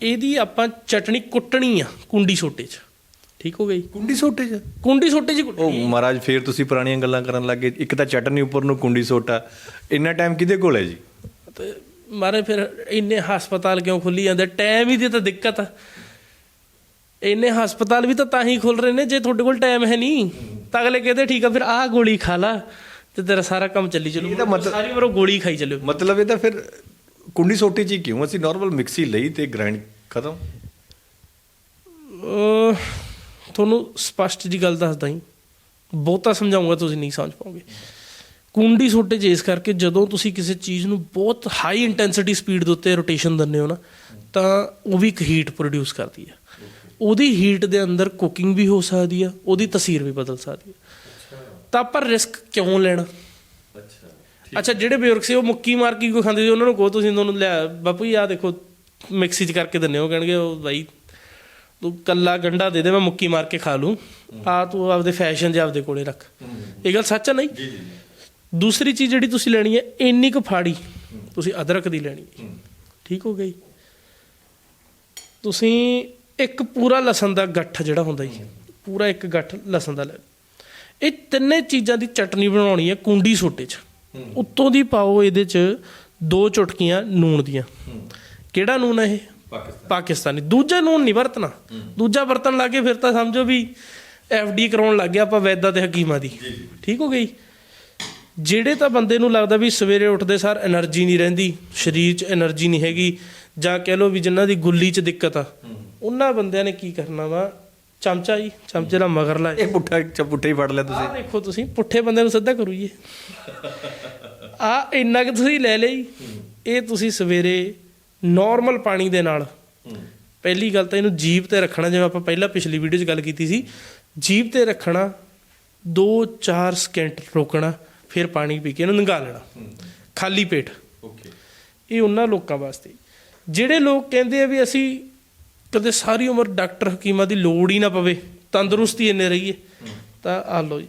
[SPEAKER 1] ਇਹਦੀ ਆਪਾਂ ਚਟਣੀ ਕੁੱਟਣੀ ਆ ਕੁੰਡੀ ਛੋਟੇ 'ਚ। ਠੀਕ ਹੋ ਗਈ?
[SPEAKER 2] ਕੁੰਡੀ ਸੋਟੇ ਚ?
[SPEAKER 1] ਕੁੰਡੀ ਛੋਟੇ 'ਚ
[SPEAKER 2] ਉਹ ਮਹਾਰਾਜ ਫੇਰ ਤੁਸੀਂ ਪੁਰਾਣੀਆਂ ਗੱਲਾਂ ਕਰਨ ਲੱਗੇ ਇੱਕ ਤਾਂ ਚਟਨੀ ਉੱਪਰ ਨੂੰ ਕੁੰਡੀ ਸੋਟਾ। ਇੰਨਾ ਟਾਈਮ ਕਿਹਦੇ ਕੋਲ ਹੈ ਜੀ?
[SPEAKER 1] ਤੇ ਮਾਰੇ ਫਿਰ ਇੰਨੇ ਹਸਪਤਾਲ ਕਿਉਂ ਖੁੱਲੀ ਜਾਂਦੇ? ਟਾਈਮ ਹੀ ਦੀ ਤਾਂ ਦਿੱਕਤ ਆ। ਇੰਨੇ ਹਸਪਤਾਲ ਵੀ ਤਾਂ ਤਾਂ ਹੀ ਖੁੱਲ ਰਹੇ ਨੇ ਜੇ ਤੁਹਾਡੇ ਕੋਲ ਟਾਈਮ ਹੈ ਨਹੀਂ ਤਾਂ ਅਗਲੇ ਕਹਿੰਦੇ ਠੀਕ ਆ ਫਿਰ ਆਹ ਗੋਲੀ ਖਾ ਲਾ ਤੇ ਤੇਰਾ ਸਾਰਾ ਕੰਮ ਚੱਲੀ ਚੱਲੂ।
[SPEAKER 2] ਇਹਦਾ ਮਤਲਬ-
[SPEAKER 1] ਸਾਰੀ ਉਹ ਗੋਲੀ ਖਾਈ ਚੱਲਿਓ
[SPEAKER 2] ਮਤਲਬ ਇਹ ਤਾਂ ਫਿਰ ਕੁੰਡੀ ਸੋਟੀ ਚ ਕਿਉਂ? ਅਸੀਂ ਨਾਰਮਲ ਮਿਕਸੀ ਲਈ ਤੇ ਗ੍ਰਾਈਂਡ ਖਤਮ।
[SPEAKER 1] ਤੁਹਾਨੂੰ ਸਪਸ਼ਟ ਜੀ ਗੱਲ ਦੱਸਦਾ ਹੀ ਬਹੁਤਾ ਸਮਝਾਉਂਗਾ ਤੁਸੀਂ ਨਹੀਂ ਸਮਝ ਪਾਓਗੇ। ਕੁੰਡੀ ਸੋਟੇ ਚ ਇਸ ਕਰਕੇ ਜਦੋਂ ਤੁਸੀਂ ਕਿਸੇ ਚੀਜ਼ ਨੂੰ ਬਹੁਤ ਹਾਈ ਇੰਟੈਂਸਿਟੀ ਸਪੀਡ ਦੇ ਉੱਤੇ ਰੋਟੇਸ਼ਨ ਦਿੰਦੇ ਹੋ ਨਾ ਤਾਂ ਉਹ ਵੀ ਇੱਕ ਹੀਟ ਪ੍ਰੋਡਿਊਸ ਕਰਦੀ ਹੈ। ਉਹਦੀ ਹੀਟ ਦੇ ਅੰਦਰ ਕੁਕਿੰਗ ਵੀ ਹੋ ਸਕਦੀ ਆ ਉਹਦੀ ਤਸੀਰ ਵੀ ਬਦਲ ਸਕਦੀ ਹੈ ਤਾਂ ਆਪਾਂ ਰਿਸਕ ਕਿਉਂ ਲੈਣਾ?
[SPEAKER 2] ਅੱਛਾ
[SPEAKER 1] ਅੱਛਾ ਜਿਹੜੇ ਬਜ਼ੁਰਗ ਸੀ ਉਹ ਮੁੱਕੀ ਮਾਰ ਕੇ ਕੋਈ ਖਾਂਦੇ ਸੀ ਉਹਨਾਂ ਨੂੰ ਕਹੋ ਤੁਸੀਂ ਤੁਹਾਨੂੰ ਲਿਆ ਬਾਪੂ ਜੀ ਆਹ ਦੇਖੋ ਮਿਕਸੀ 'ਚ ਕਰਕੇ ਦਿੰਦੇ ਹੋ ਕਹਿਣਗੇ ਉਹ ਬਾਈ ਤੂੰ ਕੱਲਾ ਗੰਡਾ ਦੇ ਦੇ ਮੈਂ ਮੁੱਕੀ ਮਾਰ ਕੇ ਖਾ ਲੂੰ। ਆ ਤੂੰ ਆਪਦੇ ਫੈਸ਼ਨ 'ਚ ਆਪਦੇ ਕੋਲੇ ਰੱਖ। ਇਹ ਗੱਲ ਸੱਚ ਆ ਨਹੀਂ?
[SPEAKER 2] ਜੀ ਜੀ
[SPEAKER 1] ਦੂਸਰੀ ਚੀਜ਼ ਜਿਹੜੀ ਤੁਸੀਂ ਲੈਣੀ ਹੈ ਇੰਨੀ ਕੁ ਫਾੜੀ ਤੁਸੀਂ ਅਦਰਕ ਦੀ ਲੈਣੀ ਠੀਕ ਹੋ ਗਈ ਤੁਸੀਂ ਇੱਕ ਪੂਰਾ ਲਸਣ ਦਾ ਗੱਠ ਜਿਹੜਾ ਹੁੰਦਾ ਜੀ ਪੂਰਾ ਇੱਕ ਗੱਠ ਲਸਣ ਦਾ ਇਹ ਤਿੰਨੇ ਚੀਜ਼ਾਂ ਦੀ ਚਟਨੀ ਬਣਾਉਣੀ ਹੈ ਕੁੰਡੀ ਸੋਟੇ 'ਚ। ਉੱਤੋਂ ਦੀ ਪਾਓ ਇਹਦੇ 'ਚ ਦੋ ਚੁਟਕੀਆਂ ਨੂਣ ਦੀਆਂ। ਕਿਹੜਾ ਨੂਣ ਹੈ ਇਹ?
[SPEAKER 2] ਪਾਕਿਸਤਾਨੀ।
[SPEAKER 1] ਦੂਜਾ ਨੂਣ ਨਹੀਂ ਵਰਤਣਾ। ਦੂਜਾ ਵਰਤਣ ਲੱਗੇ ਫਿਰ ਤਾਂ ਸਮਝੋ ਵੀ ਐਫ ਡੀ ਕਰਾਉਣ ਲੱਗ ਗਿਆ ਆਪਾਂ ਵੈਦਾਂ ਤੇ ਹਕੀਮਾਂ ਦੀ। ਠੀਕ ਹੋ ਗਈ? ਜਿਹੜੇ ਤਾਂ ਬੰਦੇ ਨੂੰ ਲੱਗਦਾ ਵੀ ਸਵੇਰੇ ਉੱਠਦੇ ਸਾਰ એનર્ਜੀ ਨਹੀਂ ਰਹਿੰਦੀ ਸਰੀਰ 'ਚ એનર્ਜੀ ਨਹੀਂ ਹੈਗੀ ਜਾਂ ਕਹਿ ਲੋ ਵੀ ਜਿਨ੍ਹਾਂ ਦੀ ਗੁੱਲੀ 'ਚ ਦਿੱਕਤ ਆ ਉਹਨਾਂ ਬੰਦਿਆਂ ਨੇ ਕੀ ਕਰਨਾ ਵਾ? ਚਮਚਾ ਜੀ ਚਮਚੇ ਦਾ ਮਗਰਲਾ
[SPEAKER 2] ਇਹ ਪੁੱਠਾ ਪੁੱਠਾ ਹੀ ਫੜ ਲਿਆ ਤੁਸੀਂ।
[SPEAKER 1] ਆਹ ਦੇਖੋ ਤੁਸੀਂ ਪੁੱਠੇ ਬੰਦੇ ਨੂੰ ਸਿੱਧਾ ਕਰੂ ਜੀ। ਆ ਇੰਨਾ ਕਿ ਤੁਸੀਂ ਲੈ ਲਈ। ਇਹ ਤੁਸੀਂ ਸਵੇਰੇ ਨਾਰਮਲ ਪਾਣੀ ਦੇ ਨਾਲ। ਪਹਿਲੀ ਗੱਲ ਤਾਂ ਇਹਨੂੰ ਜੀਭ ਤੇ ਰੱਖਣਾ ਜਿਵੇਂ ਆਪਾਂ ਪਹਿਲਾਂ ਪਿਛਲੀ ਵੀਡੀਓ 'ਚ ਗੱਲ ਕੀਤੀ ਸੀ। ਜੀਭ ਤੇ ਰੱਖਣਾ 2-4 ਸਕਿੰਟ ਰੋਕਣਾ ਫਿਰ ਪਾਣੀ ਪੀ ਕੇ ਇਹਨੂੰ ਨੰਗਾ ਲੈਣਾ। ਖਾਲੀ ਪੇਟ।
[SPEAKER 2] ਓਕੇ।
[SPEAKER 1] ਇਹ ਉਹਨਾਂ ਲੋਕਾਂ ਵਾਸਤੇ। ਜਿਹੜੇ ਲੋਕ ਕਹਿੰਦੇ ਆ ਵੀ ਅਸੀਂ ਕਦੇ ਸਾਰੀ ਉਮਰ ਡਾਕਟਰ ਹਕੀਮਾਂ ਦੀ ਲੋੜ ਹੀ ਨਾ ਪਵੇ ਤੰਦਰੁਸਤੀ ਇੰਨੇ ਰਹੀਏ। ਤਾਂ ਆ ਲਓ ਜੀ।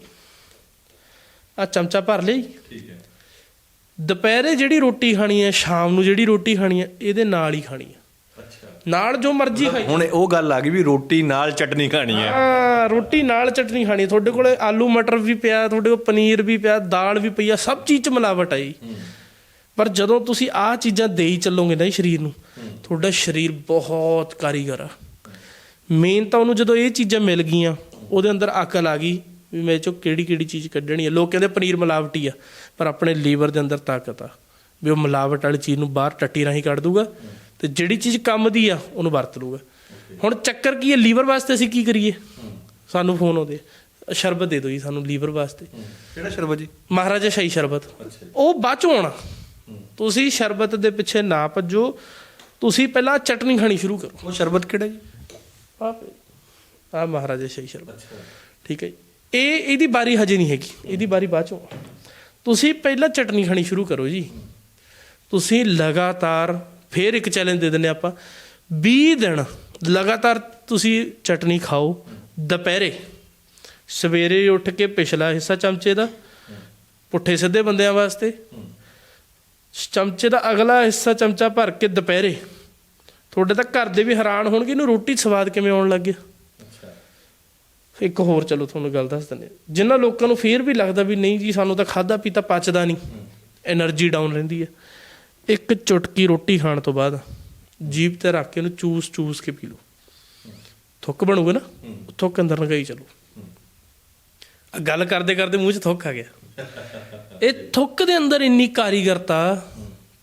[SPEAKER 1] ਆ ਚਮਚਾ ਭਰ ਲਈ
[SPEAKER 2] ਠੀਕ ਹੈ।
[SPEAKER 1] ਦੁਪਹਿਰੇ ਜਿਹੜੀ ਰੋਟੀ ਖਾਣੀ ਹੈ ਸ਼ਾਮ ਨੂੰ ਜਿਹੜੀ ਰੋਟੀ ਖਾਣੀ ਹੈ ਇਹਦੇ ਨਾਲ ਹੀ ਖਾਣੀ ਹੈ।
[SPEAKER 2] ਅੱਛਾ।
[SPEAKER 1] ਨਾਲ ਜੋ ਮਰਜ਼ੀ ਖਾਈ।
[SPEAKER 2] ਹੁਣ ਉਹ ਗੱਲ ਆ ਗਈ ਵੀ ਰੋਟੀ ਨਾਲ ਚਟਨੀ ਖਾਣੀ ਹੈ।
[SPEAKER 1] ਹਾਂ ਰੋਟੀ ਨਾਲ ਚਟਨੀ ਖਾਣੀ। ਤੁਹਾਡੇ ਕੋਲੇ ਆਲੂ ਮਟਰ ਵੀ ਪਿਆ ਤੁਹਾਡੇ ਕੋਲ ਪਨੀਰ ਵੀ ਪਿਆ ਦਾਲ ਵੀ ਪਈ ਆ ਸਭ ਚੀਜ਼ ਚ ਮਿਲਾਵਟ ਆਈ ਪਰ ਜਦੋਂ ਤੁਸੀਂ ਆਹ ਚੀਜ਼ਾਂ ਦੇਈ ਚੱਲੋਗੇ ਨਾ ਸਰੀਰ ਨੂੰ ਤੁਹਾਡਾ ਸਰੀਰ ਬਹੁਤ ਕਾਰੀਗਰ ਆ। ਮੇਨ ਤਾਂ ਉਹਨੂੰ ਜਦੋਂ ਇਹ ਚੀਜ਼ਾਂ ਮਿਲ ਗਈਆਂ ਉਹਦੇ ਅੰਦਰ ਅਕਲ ਆ ਗਈ ਵੀ ਮੈਂ ਇਹ ਚੋਂ ਕਿਹੜੀ ਕਿਹੜੀ ਚੀਜ਼ ਕੱਢਣੀ ਹੈ ਲੋਕ ਕਹਿੰਦੇ ਪਨੀਰ ਮਿਲਾਵਟੀ ਆ ਪਰ ਆਪਣੇ ਲੀਵਰ ਦੇ ਅੰਦਰ ਤਾਕਤ ਆ ਵੀ ਉਹ ਮਿਲਾਵਟ ਵਾਲੀ ਚੀਜ਼ ਨੂੰ ਬਾਹਰ ਟੱਟੀ ਰਾਹੀਂ ਕੱਢ ਦੂਗਾ ਤੇ ਜਿਹੜੀ ਚੀਜ਼ ਕੰਮ ਦੀ ਆ ਉਹਨੂੰ ਵਰਤ ਲੂਗਾ ਹੁਣ ਚੱਕਰ ਕੀ ਹੈ ਲੀਵਰ ਵਾਸਤੇ ਅਸੀਂ ਕੀ ਕਰੀਏ? ਸਾਨੂੰ ਫੋਨ ਆਉਂਦੇ ਸ਼ਰਬਤ ਦੇ ਦਿਓ ਜੀ ਸਾਨੂੰ ਲੀਵਰ ਵਾਸਤੇ।
[SPEAKER 2] ਕਿਹੜਾ ਸ਼ਰਬਤ ਜੀ?
[SPEAKER 1] ਮਹਾਰਾਜਾ ਸ਼ਾਹੀ ਸ਼ਰਬਤ। ਉਹ ਬਾਅਦ ਚੋਂ ਆਉਣਾ। ਤੁਸੀਂ ਸ਼ਰਬਤ ਦੇ ਪਿੱਛੇ ਨਾ ਭੱਜੋ ਤੁਸੀਂ ਪਹਿਲਾਂ ਚਟਨੀ ਖਾਣੀ ਸ਼ੁਰੂ ਕਰੋ।
[SPEAKER 2] ਉਹ ਸ਼ਰਬਤ ਕਿਹੜਾ ਜੀ?
[SPEAKER 1] ਆ ਆ ਮਹਾਰਾਜਾ ਸ਼ਾਹੀ ਸ਼ਰਬਤ। ਠੀਕ ਹੈ। ਇਹ ਇਹਦੀ ਬਾਰੀ ਹਜੇ ਨਹੀਂ ਹੈਗੀ। ਇਹਦੀ ਬਾਰੀ ਬਾਅਦ ਚੋਂ। ਤੁਸੀਂ ਪਹਿਲਾਂ ਚਟਨੀ ਖਾਣੀ ਸ਼ੁਰੂ ਕਰੋ ਜੀ। ਤੁਸੀਂ ਲਗਾਤਾਰ ਫੇਰ ਇੱਕ ਚੈਲੰਜ ਦੇ ਦਿੰਨੇ ਆਪਾਂ। 20 ਦਿਨ ਲਗਾਤਾਰ ਤੁਸੀਂ ਚਟਨੀ ਖਾਓ ਦੁਪਹਿਰੇ। ਸਵੇਰੇ ਉੱਠ ਕੇ ਪਿਛਲਾ ਹਿੱਸਾ ਚਮਚੇ ਦਾ। ਪੁੱਠੇ ਸਿੱਧੇ ਬੰਦਿਆਂ ਵਾਸਤੇ। ਚਮਚੇ ਦਾ ਅਗਲਾ ਹਿੱਸਾ ਚਮਚਾ ਭਰ ਕੇ ਦੁਪਹਿਰੇ। ਤੁਹਾਡੇ ਤਾਂ ਘਰ ਦੇ ਵੀ ਹੈਰਾਨ ਹੋਣਗੇ ਇਹਨੂੰ ਰੋਟੀ ਸਵਾਦ ਕਿਵੇਂ ਆਉਣ ਲੱਗ ਗਿਆ। ਇੱਕ ਹੋਰ ਚਲੋ ਤੁਹਾਨੂੰ ਗੱਲ ਦੱਸ ਦਿੰਦੇ ਜਿਨ੍ਹਾਂ ਲੋਕਾਂ ਨੂੰ ਫੇਰ ਵੀ ਲੱਗਦਾ ਵੀ ਨਹੀਂ ਜੀ ਸਾਨੂੰ ਤਾਂ ਖਾਦਾ ਪੀਤਾ ਪਚਦਾ ਨਹੀਂ। એનર્ਜੀ ਡਾਊਨ ਰਹਿੰਦੀ ਹੈ। ਇੱਕ ਚੁਟਕੀ ਰੋਟੀ ਖਾਣ ਤੋਂ ਬਾਅਦ ਜੀਭ ਤੇ ਰੱਖ ਕੇ ਉਹਨੂੰ ਚੂਸ ਚੂਸ ਕੇ ਪੀ ਲਓ। ਥੁੱਕ ਬਣੂਗਾ ਨਾ? ਥੁੱਕ ਅੰਦਰ ਨਾ ਗਈ ਚਲੋ। ਗੱਲ ਕਰਦੇ ਕਰਦੇ ਮੂੰਹ 'ਚ ਥੁੱਕ ਆ ਗਿਆ। ਇਹ ਥੁੱਕ ਦੇ ਅੰਦਰ ਇੰਨੀ ਕਾਰੀਗਰਤਾ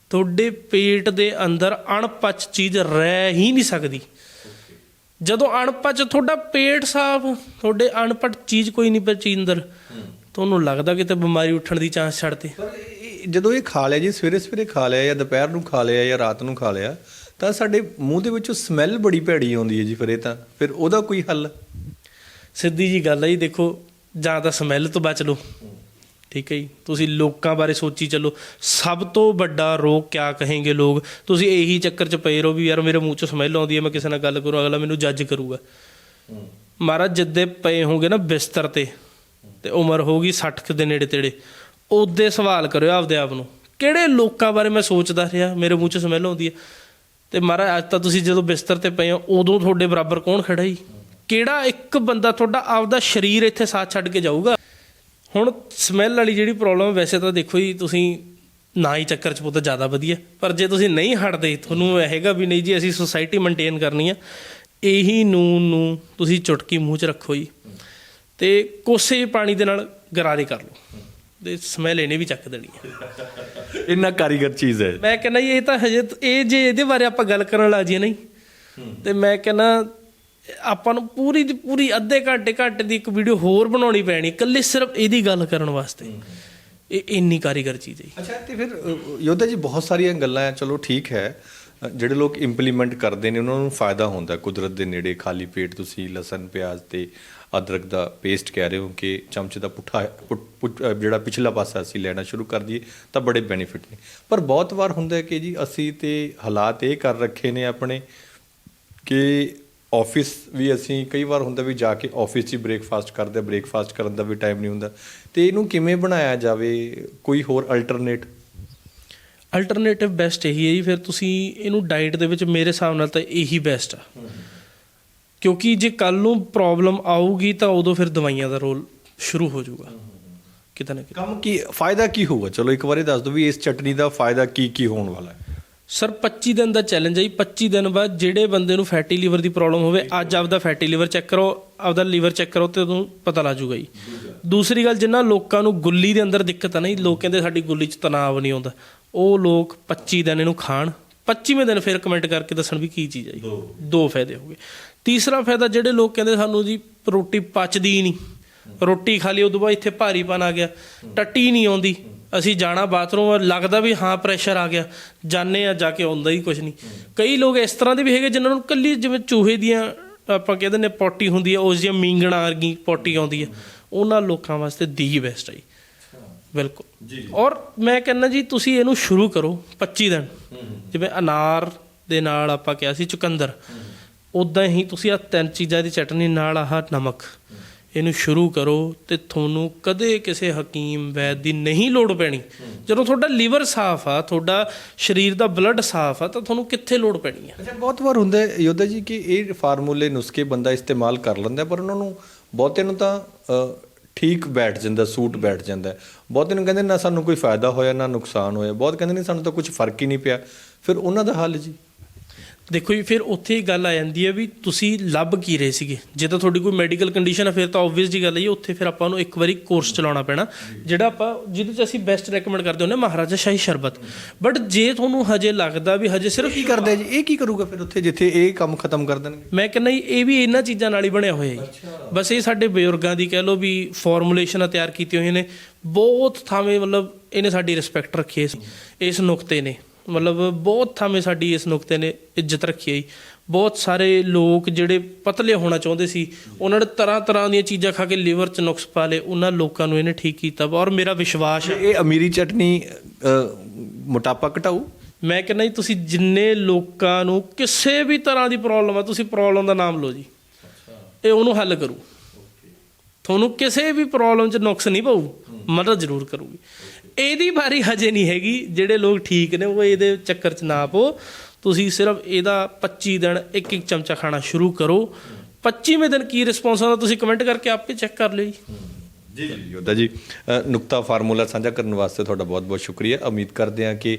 [SPEAKER 1] ਤੁਹਾਡੇ ਪੇਟ ਦੇ ਅੰਦਰ ਅਣਪਚ ਚੀਜ਼ ਰਹਿ ਹੀ ਨਹੀਂ ਸਕਦੀ। ਜਦੋਂ ਅਣਪਚ ਤੁਹਾਡਾ ਪੇਟ ਸਾਫ਼ ਤੁਹਾਡੇ ਅਣਪਟ ਚੀਜ਼ ਕੋਈ ਨਹੀਂ ਬਚੀ ਅੰਦਰ ਤੁਹਾਨੂੰ ਲੱਗਦਾ ਕਿ ਤੇ ਬਿਮਾਰੀ ਉੱਠਣ ਦੀ ਚਾਂਸ ਛੱਡਤੇ।
[SPEAKER 2] ਪਰ ਇਹ- ਜਦੋਂ ਇਹ ਖਾ ਲਿਆ ਜੀ ਸਵੇਰੇ ਸਵੇਰੇ ਖਾ ਲਿਆ ਜਾਂ ਦੁਪਹਿਰ ਨੂੰ ਖਾ ਲਿਆ ਜਾਂ ਰਾਤ ਨੂੰ ਖਾ ਲਿਆ ਤਾਂ ਸਾਡੇ ਮੂੰਹ ਦੇ ਵਿੱਚੋਂ ਸਮੈਲ ਬੜੀ ਭੈੜੀ ਆਉਂਦੀ ਹੈ ਜੀ ਫਿਰ ਇਹ ਤਾਂ। ਫਿਰ ਉਹਦਾ ਕੋਈ ਹੱਲ?
[SPEAKER 1] ਸਿੱਧੀ ਜੀ ਗੱਲ ਹੈ ਜੀ ਦੇਖੋ ਜਾਂ ਤਾਂ ਸਮੈਲ ਤੋਂ ਬਚ ਲਓ। ਠੀਕ ਹੈ ਜੀ? ਤੁਸੀਂ ਲੋਕਾਂ ਬਾਰੇ ਸੋਚੀ ਚੱਲੋ। ਸਭ ਤੋਂ ਵੱਡਾ ਰੋਗ ਕਿਆ ਕਹੇਂਗੇ ਲੋਕ? ਤੁਸੀਂ ਇਹੀ ਚੱਕਰ 'ਚ ਪਏ ਰਹੋ ਵੀ ਯਾਰ ਮੇਰੇ ਮੂੰਹ 'ਚ ਸਮੈਲ ਆਉਂਦੀ ਹੈ, ਮੈਂ ਕਿਸੇ ਨਾਲ ਗੱਲ ਕਰੂੰ, ਅਗਲਾ ਮੈਨੂੰ ਜੱਜ ਕਰੂਗਾ। ਮਹਾਰਾਜ, ਜਿੱਦੇ ਪਏ ਹੋਗੇ ਨਾ ਬਿਸਤਰ ਤੇ ਤੇ ਉਮਰ ਹੋਊਗੀ 60 ਕੁ ਦੇ ਨੇੜੇ ਤੇੜੇ, ਉਹਦੇ ਸਵਾਲ ਕਰਿਓ ਆਪਦੇ ਆਪ ਨੂੰ। ਕਿਹੜੇ ਲੋਕਾਂ ਬਾਰੇ ਮੈਂ ਸੋਚਦਾ ਰਿਹਾ, ਮੇਰੇ ਮੂੰਹ 'ਚ ਸਮੈਲ ਆਉਂਦੀ ਹੈ? ਤੇ ਮਹਾਰਾਜ, ਅੱਜ ਤਾਂ ਤੁਸੀਂ ਜਦੋਂ ਬਿਸਤਰ ਤੇ ਪਏ ਹੋ, ਉਦੋਂ ਤੁਹਾਡੇ ਬਰਾਬਰ ਕੌਣ ਖੜਾ ਜੀ? ਕਿਹੜਾ ਇੱਕ ਬੰਦਾ ਤੁਹਾਡਾ ਆਪਦਾ ਸਰੀਰ ਇੱਥੇ ਸਾਥ ਛੱਡ ਕੇ ਜਾਊਗਾ? ਹੁਣ ਸਮੈਲ ਵਾਲੀ ਜਿਹੜੀ ਪ੍ਰੋਬਲਮ ਵੈਸੇ ਤਾਂ ਦੇਖੋ ਜੀ ਤੁਸੀਂ ਨਾ ਹੀ ਚੱਕਰ ਚ ਪੁੱਤ ਜ਼ਿਆਦਾ ਵਧੀਆ। ਪਰ ਜੇ ਤੁਸੀਂ ਨਹੀਂ ਹਟਦੇ ਤੁਹਾਨੂੰ ਇਹ ਹੈਗਾ ਵੀ ਨਹੀਂ ਜੀ ਅਸੀਂ ਸੁਸਾਇਟੀ ਮੇਨਟੇਨ ਕਰਨੀ ਆ। ਇਹੀ ਨੂਨ ਨੂੰ ਤੁਸੀਂ ਚੁਟਕੀ ਮੂੰਹ 'ਚ ਰੱਖੋ ਜੀ। ਤੇ ਕੋਸੇ ਪਾਣੀ ਦੇ ਨਾਲ ਗਰਾਰੇ ਕਰ ਲਓ। ਤੇ ਸਮੈਲ ਇਹਨੇ ਵੀ ਚੱਕ ਦੇਣੀ ਹੈ
[SPEAKER 2] ਇੰਨਾ ਕਾਰੀਗਰ ਚੀਜ਼ ਹੈ।
[SPEAKER 1] ਮੈਂ ਕਹਿੰਦਾ ਇਹ ਤਾਂ ਹਜੇ ਇਹ ਜੇ ਇਹਦੇ ਬਾਰੇ ਆਪਾਂ ਗੱਲ ਕਰਨ ਲੱਗ ਜਾਈਏ ਨਹੀਂ? ਤੇ ਮੈਂ ਕਹਿੰਦਾ ਆਪਾਂ ਨੂੰ ਪੂਰੀ ਦੀ ਪੂਰੀ ਅੱਧੇ ਘੰਟੇ ਘੰਟੇ ਦੀ ਇੱਕ ਵੀਡੀਓ ਹੋਰ ਬਣਾਉਣੀ ਪੈਣੀ ਇਕੱਲੇ ਸਿਰਫ ਇਹਦੀ ਗੱਲ ਕਰਨ ਵਾਸਤੇ ਇਹ ਇੰਨੀ ਕਾਰੀਗਰ ਚੀਜ਼ ਹੈ।
[SPEAKER 2] ਅੱਛਾ ਤੇ ਫਿਰ ਯੋਧਾ ਜੀ ਬਹੁਤ ਸਾਰੀਆਂ ਗੱਲਾਂ ਹੈ ਚਲੋ ਠੀਕ ਹੈ ਜਿਹੜੇ ਲੋਕ ਇੰਪਲੀਮੈਂਟ ਕਰਦੇ ਨੇ ਉਹਨਾਂ ਨੂੰ ਫਾਇਦਾ ਹੁੰਦਾ। ਕੁਦਰਤ ਦੇ ਨੇੜੇ ਖਾਲੀ ਪੇਟ ਤੁਸੀਂ ਲਸਣ ਪਿਆਜ਼ ਤੇ ਅਦਰਕ ਦਾ ਪੇਸਟ ਕਹਿ ਰਹੇ ਹੋ ਕਿ ਚਮਚੇ ਦਾ ਪੁੱਠਾ ਜਿਹੜਾ ਪਿਛਲਾ ਪਾਸਾ ਅਸੀਂ ਲੈਣਾ ਸ਼ੁਰੂ ਕਰ ਦਈਏ ਤਾਂ ਬੜੇ ਬੈਨੀਫਿਟ ਨੇ ਪਰ ਬਹੁਤ ਵਾਰ ਹੁੰਦਾ ਹੈ ਕਿ ਜੀ ਅਸੀਂ ਤੇ ਹਾਲਾਤ ਇਹ ਕਰ ਰੱਖੇ ਨੇ ਆਪਣੇ ਕਿ ਆਫਿਸ ਵੀ ਅਸੀਂ ਕਈ ਵਾਰ ਹੁੰਦਾ ਵੀ ਜਾ ਕੇ ਆਫਿਸ 'ਚ ਬ੍ਰੇਕਫਾਸਟ ਕਰਦੇ ਬ੍ਰੇਕਫਾਸਟ ਕਰਨ ਦਾ ਵੀ ਟਾਈਮ ਨਹੀਂ ਹੁੰਦਾ। ਤੇ ਇਹਨੂੰ ਕਿਵੇਂ ਬਣਾਇਆ ਜਾਵੇ? ਕੋਈ ਹੋਰ ਅਲਟਰਨੇਟ
[SPEAKER 1] ਅਲਟਰਨੇਟਿਵ ਬੈਸਟ ਇਹੀ ਹੈ ਜੀ ਫਿਰ ਤੁਸੀਂ ਇਹਨੂੰ ਡਾਈਟ ਦੇ ਵਿੱਚ ਮੇਰੇ ਹਿਸਾਬ ਨਾਲ ਤਾਂ ਇਹੀ ਬੈਸਟ ਆ। ਕਿਉਂਕਿ ਜੇ ਕੱਲ ਨੂੰ ਪ੍ਰੋਬਲਮ ਆਊਗੀ ਤਾਂ ਉਦੋਂ ਫਿਰ ਦਵਾਈਆਂ ਦਾ ਰੋਲ ਸ਼ੁਰੂ ਹੋ ਜਾਊਗਾ। ਕਿਤੇ ਨਾ ਕਿਤੇ।
[SPEAKER 2] ਕੰਮ ਕੀ ਫਾਇਦਾ ਕੀ ਹੋਊਗਾ? ਚਲੋ ਇੱਕ ਵਾਰੀ ਦੱਸ ਦਿਓ ਵੀ ਇਸ ਚਟਨੀ ਦਾ ਫਾਇਦਾ ਕੀ ਕੀ ਹੋਣ ਵਾਲਾ ਹੈ।
[SPEAKER 1] ਸਰ 25 ਦਿਨ ਦਾ ਚੈਲੰਜ ਹੈ ਜੀ। 25 ਦਿਨ ਬਾਅਦ ਜਿਹੜੇ ਬੰਦੇ ਨੂੰ ਫੈਟੀ ਲੀਵਰ ਦੀ ਪ੍ਰੋਬਲਮ ਹੋਵੇ ਅੱਜ ਆਪਦਾ ਫੈਟੀ ਲੀਵਰ ਚੈੱਕ ਕਰੋ ਆਪਦਾ ਲੀਵਰ ਚੈੱਕ ਕਰੋ ਤੇ ਤੁਹਾਨੂੰ ਪਤਾ ਲੱਗ ਜਾਊਗਾ ਜੀ। ਦੂਸਰੀ ਗੱਲ ਜਿੰਨਾ ਲੋਕਾਂ ਨੂੰ ਗੁੱਲੀ ਦੇ ਅੰਦਰ ਦਿੱਕਤ ਆ ਨਾ ਜੀ ਲੋਕ ਕਹਿੰਦੇ ਸਾਡੀ ਗੁੱਲੀ 'ਚ ਤਣਾਅ ਨਹੀਂ ਆਉਂਦਾ। ਉਹ ਲੋਕ 25 ਦਿਨ ਇਹਨੂੰ ਖਾਣ 25ਵੇਂ ਦਿਨ ਫਿਰ ਕਮੈਂਟ ਕਰਕੇ ਦੱਸਣ ਵੀ ਕੀ ਚੀਜ਼ ਹੈ ਜੀ। ਦੋ ਫਾਇਦੇ ਹੋ ਗਏ। ਤੀਸਰਾ ਫਾਇਦਾ ਜਿਹੜੇ ਲੋਕ ਕਹਿੰਦੇ ਸਾਨੂੰ ਜੀ ਰੋਟੀ ਪਚਦੀ ਨਹੀਂ। ਰੋਟੀ ਖਾ ਲਈ ਉਦੋਂ ਬਾਅਦ ਇੱਥੇ ਭਾਰੀਪਨ ਆ ਗਿਆ। ਟੱਟੀ ਨਹੀਂ ਆਉਂਦੀ। ਅਸੀਂ ਜਾਣਾ ਬਾਥਰੂਮ ਲੱਗਦਾ ਵੀ ਹਾਂ ਪ੍ਰੈਸ਼ਰ ਆ ਗਿਆ। ਜਾਣੇ ਆ ਜਾ ਕੇ ਆਉਂਦਾ ਹੀ ਕੁਝ ਨਹੀਂ। ਕਈ ਲੋਕ ਇਸ ਤਰ੍ਹਾਂ ਦੇ ਵੀ ਹੈਗੇ ਜਿਨ੍ਹਾਂ ਨੂੰ ਕੱਲੀ ਜਿਵੇਂ ਚੂਹੇ ਦੀਆਂ ਆਪਾਂ ਕਹਿੰਦੇ ਨੇ ਪੋਟੀ ਹੁੰਦੀ ਹੈ ਉਸ ਦੀਆਂ ਮੀਂਗਣਾ ਵਰਗੀ ਪੋਟੀ ਆਉਂਦੀ ਹੈ। ਉਹਨਾਂ ਲੋਕਾਂ ਵਾਸਤੇ ਦੀ ਬੈਸਟ ਹੈ ਜੀ। ਬਿਲਕੁਲ। ਜੀ ਔਰ ਮੈਂ ਕਹਿੰਦਾ ਜੀ ਤੁਸੀਂ ਇਹਨੂੰ ਸ਼ੁਰੂ ਕਰੋ 25 ਦਿਨ। ਜਿਵੇਂ ਅਨਾਰ ਦੇ ਨਾਲ ਆਪਾਂ ਕਿਹਾ ਸੀ ਚੁਕੰਦਰ। ਉਦਾਂ ਹੀ ਤੁਸੀਂ ਆ ਤਿੰਨ ਚੀਜ਼ਾਂ ਦੀ ਚਟਨੀ ਨਾਲ ਆਹ ਨਮਕ। ਇਹਨੂੰ ਸ਼ੁਰੂ ਕਰੋ ਤੇ ਤੁਹਾਨੂੰ ਕਦੇ ਕਿਸੇ ਹਕੀਮ ਵੈਦ ਦੀ ਨਹੀਂ ਲੋੜ ਪੈਣੀ। ਜਦੋਂ ਤੁਹਾਡਾ ਲੀਵਰ ਸਾਫ਼ ਆ, ਤੁਹਾਡਾ ਸਰੀਰ ਦਾ ਬਲੱਡ ਸਾਫ਼ ਆ, ਤਾਂ ਤੁਹਾਨੂੰ ਕਿੱਥੇ ਲੋੜ ਪੈਣੀ ਆ?
[SPEAKER 2] ਅੱਛਾ, ਬਹੁਤ ਵਾਰ ਹੁੰਦਾ ਯੋਧਾ ਜੀ ਕਿ ਇਹ ਫਾਰਮੂਲੇ ਨੁਸਖੇ ਬੰਦਾ ਇਸਤੇਮਾਲ ਕਰ ਲੈਂਦਾ ਪਰ ਉਹਨਾਂ ਨੂੰ ਬਹੁਤੇ ਨੂੰ ਤਾਂ ਠੀਕ ਬੈਠ ਜਾਂਦਾ, ਸੂਟ ਬੈਠ ਜਾਂਦਾ ਬਹੁਤੇ ਨੂੰ ਕਹਿੰਦੇ ਨਾ ਸਾਨੂੰ ਕੋਈ ਫਾਇਦਾ ਹੋਇਆ, ਨਾ ਨੁਕਸਾਨ ਹੋਇਆ। ਬਹੁਤ ਕਹਿੰਦੇ ਨੇ, ਸਾਨੂੰ ਤਾਂ ਕੁਝ ਫ਼ਰਕ ਹੀ ਨਹੀਂ ਪਿਆ। ਫਿਰ ਉਹਨਾਂ ਦਾ ਹੱਲ ਜੀ?
[SPEAKER 1] ਦੇਖੋ ਜੀ ਫਿਰ ਉੱਥੇ ਹੀ ਗੱਲ ਆ ਜਾਂਦੀ ਹੈ ਵੀ ਤੁਸੀਂ ਲੱਭ ਕੀ ਰਹੇ ਸੀਗੇ? ਜੇ ਤਾਂ ਤੁਹਾਡੀ ਕੋਈ ਮੈਡੀਕਲ ਕੰਡੀਸ਼ਨ ਹੈ ਫਿਰ ਤਾਂ ਆਬਵੀਅਸ ਜੀ ਗੱਲ ਹੈ ਉੱਥੇ ਫਿਰ ਆਪਾਂ ਨੂੰ ਇੱਕ ਵਾਰੀ ਕੋਰਸ ਚਲਾਉਣਾ ਪੈਣਾ। ਜਿਹੜਾ ਆਪਾਂ ਜਿਹਦੇ 'ਚ ਅਸੀਂ ਬੈਸਟ ਰეკਮੈਂਡ ਕਰਦੇ ਹੁੰਦੇ ਮਹਾਰਾਜਾ ਸ਼ਾਹੀ ਸ਼ਰਬਤ। ਬਟ ਜੇ ਤੁਹਾਨੂੰ ਹਜੇ ਲੱਗਦਾ ਵੀ ਹਜੇ ਸਿਰਫ
[SPEAKER 2] ਕੀ ਕਰਦਾ ਜੀ? ਇਹ ਕੀ ਕਰੂਗਾ ਫਿਰ ਉੱਥੇ ਜਿੱਥੇ ਇਹ ਕੰਮ ਖਤਮ ਕਰ ਦੇਣਗੇ?
[SPEAKER 1] ਮੈਂ ਕਹਿੰਦਾ ਜੀ ਇਹ ਵੀ ਇਹਨਾਂ ਚੀਜ਼ਾਂ ਨਾਲ ਹੀ ਬਣਿਆ ਹੋਇਆ ਜੀ। ਬਸ ਇਹ ਸਾਡੇ ਬਜ਼ੁਰਗਾਂ ਦੀ ਕਹਿ ਲਓ ਵੀ ਫਾਰਮੂਲੇਸ਼ਨਾਂ ਤਿਆਰ ਕੀਤੀਆਂ ਹੋਈਆਂ ਨੇ। ਬਹੁਤ ਥਾਵੇਂ ਮਤਲਬ ਇਹਨੇ ਸਾਡੀ ਰਿਸਪੈਕਟ ਰੱਖੀ ਇਸ ਨੁਕਤੇ ਨੇ। ਮਤਲਬ ਬਹੁਤ ਥਾਵੇਂ ਸਾਡੀ ਇਸ ਨੁਕਤੇ ਨੇ ਇੱਜ਼ਤ ਰੱਖੀ ਹੈ ਬਹੁਤ ਸਾਰੇ ਲੋਕ ਜਿਹੜੇ ਪਤਲੇ ਹੋਣਾ ਚਾਹੁੰਦੇ ਸੀ ਉਹਨਾਂ ਨੇ ਤਰ੍ਹਾਂ ਤਰ੍ਹਾਂ ਦੀਆਂ ਚੀਜ਼ਾਂ ਖਾ ਕੇ ਲਿਵਰ 'ਚ ਨੁਕਸ ਪਾ ਲਏ ਉਹਨਾਂ ਲੋਕਾਂ ਨੂੰ ਇਹਨੇ ਠੀਕ ਕੀਤਾ ਔਰ ਮੇਰਾ ਵਿਸ਼ਵਾਸ ਹੈ
[SPEAKER 2] ਇਹ ਅਮੀਰੀ ਚਟਨੀ ਮੋਟਾਪਾ ਘਟਾਊ?
[SPEAKER 1] ਮੈਂ ਕਹਿੰਦਾ ਜੀ ਤੁਸੀਂ ਜਿੰਨੇ ਲੋਕਾਂ ਨੂੰ ਕਿਸੇ ਵੀ ਤਰ੍ਹਾਂ ਦੀ ਪ੍ਰੋਬਲਮ ਆ ਤੁਸੀਂ ਪ੍ਰੋਬਲਮ ਦਾ ਨਾਮ ਲਓ ਜੀ। ਇਹ ਉਹਨੂੰ ਹੱਲ ਕਰੂ। ਤੁਹਾਨੂੰ ਕਿਸੇ ਵੀ ਪ੍ਰੋਬਲਮ 'ਚ ਨੁਕਸ ਨਹੀਂ ਪਊ ਮਦਦ ਜ਼ਰੂਰ ਕਰੂਗੀ। ਇਹਦੀ ਵਾਰੀ ਹਜੇ ਨਹੀਂ ਹੈਗੀ, ਜਿਹੜੇ ਲੋਕ ਠੀਕ ਨੇ, ਉਹ ਇਹਦੇ ਚੱਕਰ 'ਚ ਨਾ ਪੋ ਤੁਸੀਂ ਸਿਰਫ ਇਹਦਾ 25 ਦਿਨ ਇੱਕ ਇੱਕ ਚਮਚਾ ਖਾਣਾ ਸ਼ੁਰੂ ਕਰੋ। 25ਵੇਂ ਦਿਨ ਕੀ ਰਿਸਪੌਂਸ ਆਉਂਦਾ, ਤੁਸੀਂ ਕਮੈਂਟ ਕਰਕੇ ਆਪੇ ਚੈੱਕ ਕਰ ਲਿਓ ਜੀ।
[SPEAKER 2] ਜੀ ਜੀ ਯੋਧਾ ਜੀ ਨੁਕਤਾ ਫਾਰਮੂਲਾ ਸਾਂਝਾ ਕਰਨ ਵਾਸਤੇ ਤੁਹਾਡਾ ਬਹੁਤ-ਬਹੁਤ ਸ਼ੁਕਰੀਆ। ਉਮੀਦ ਕਰਦੇ ਹਾਂ ਕਿ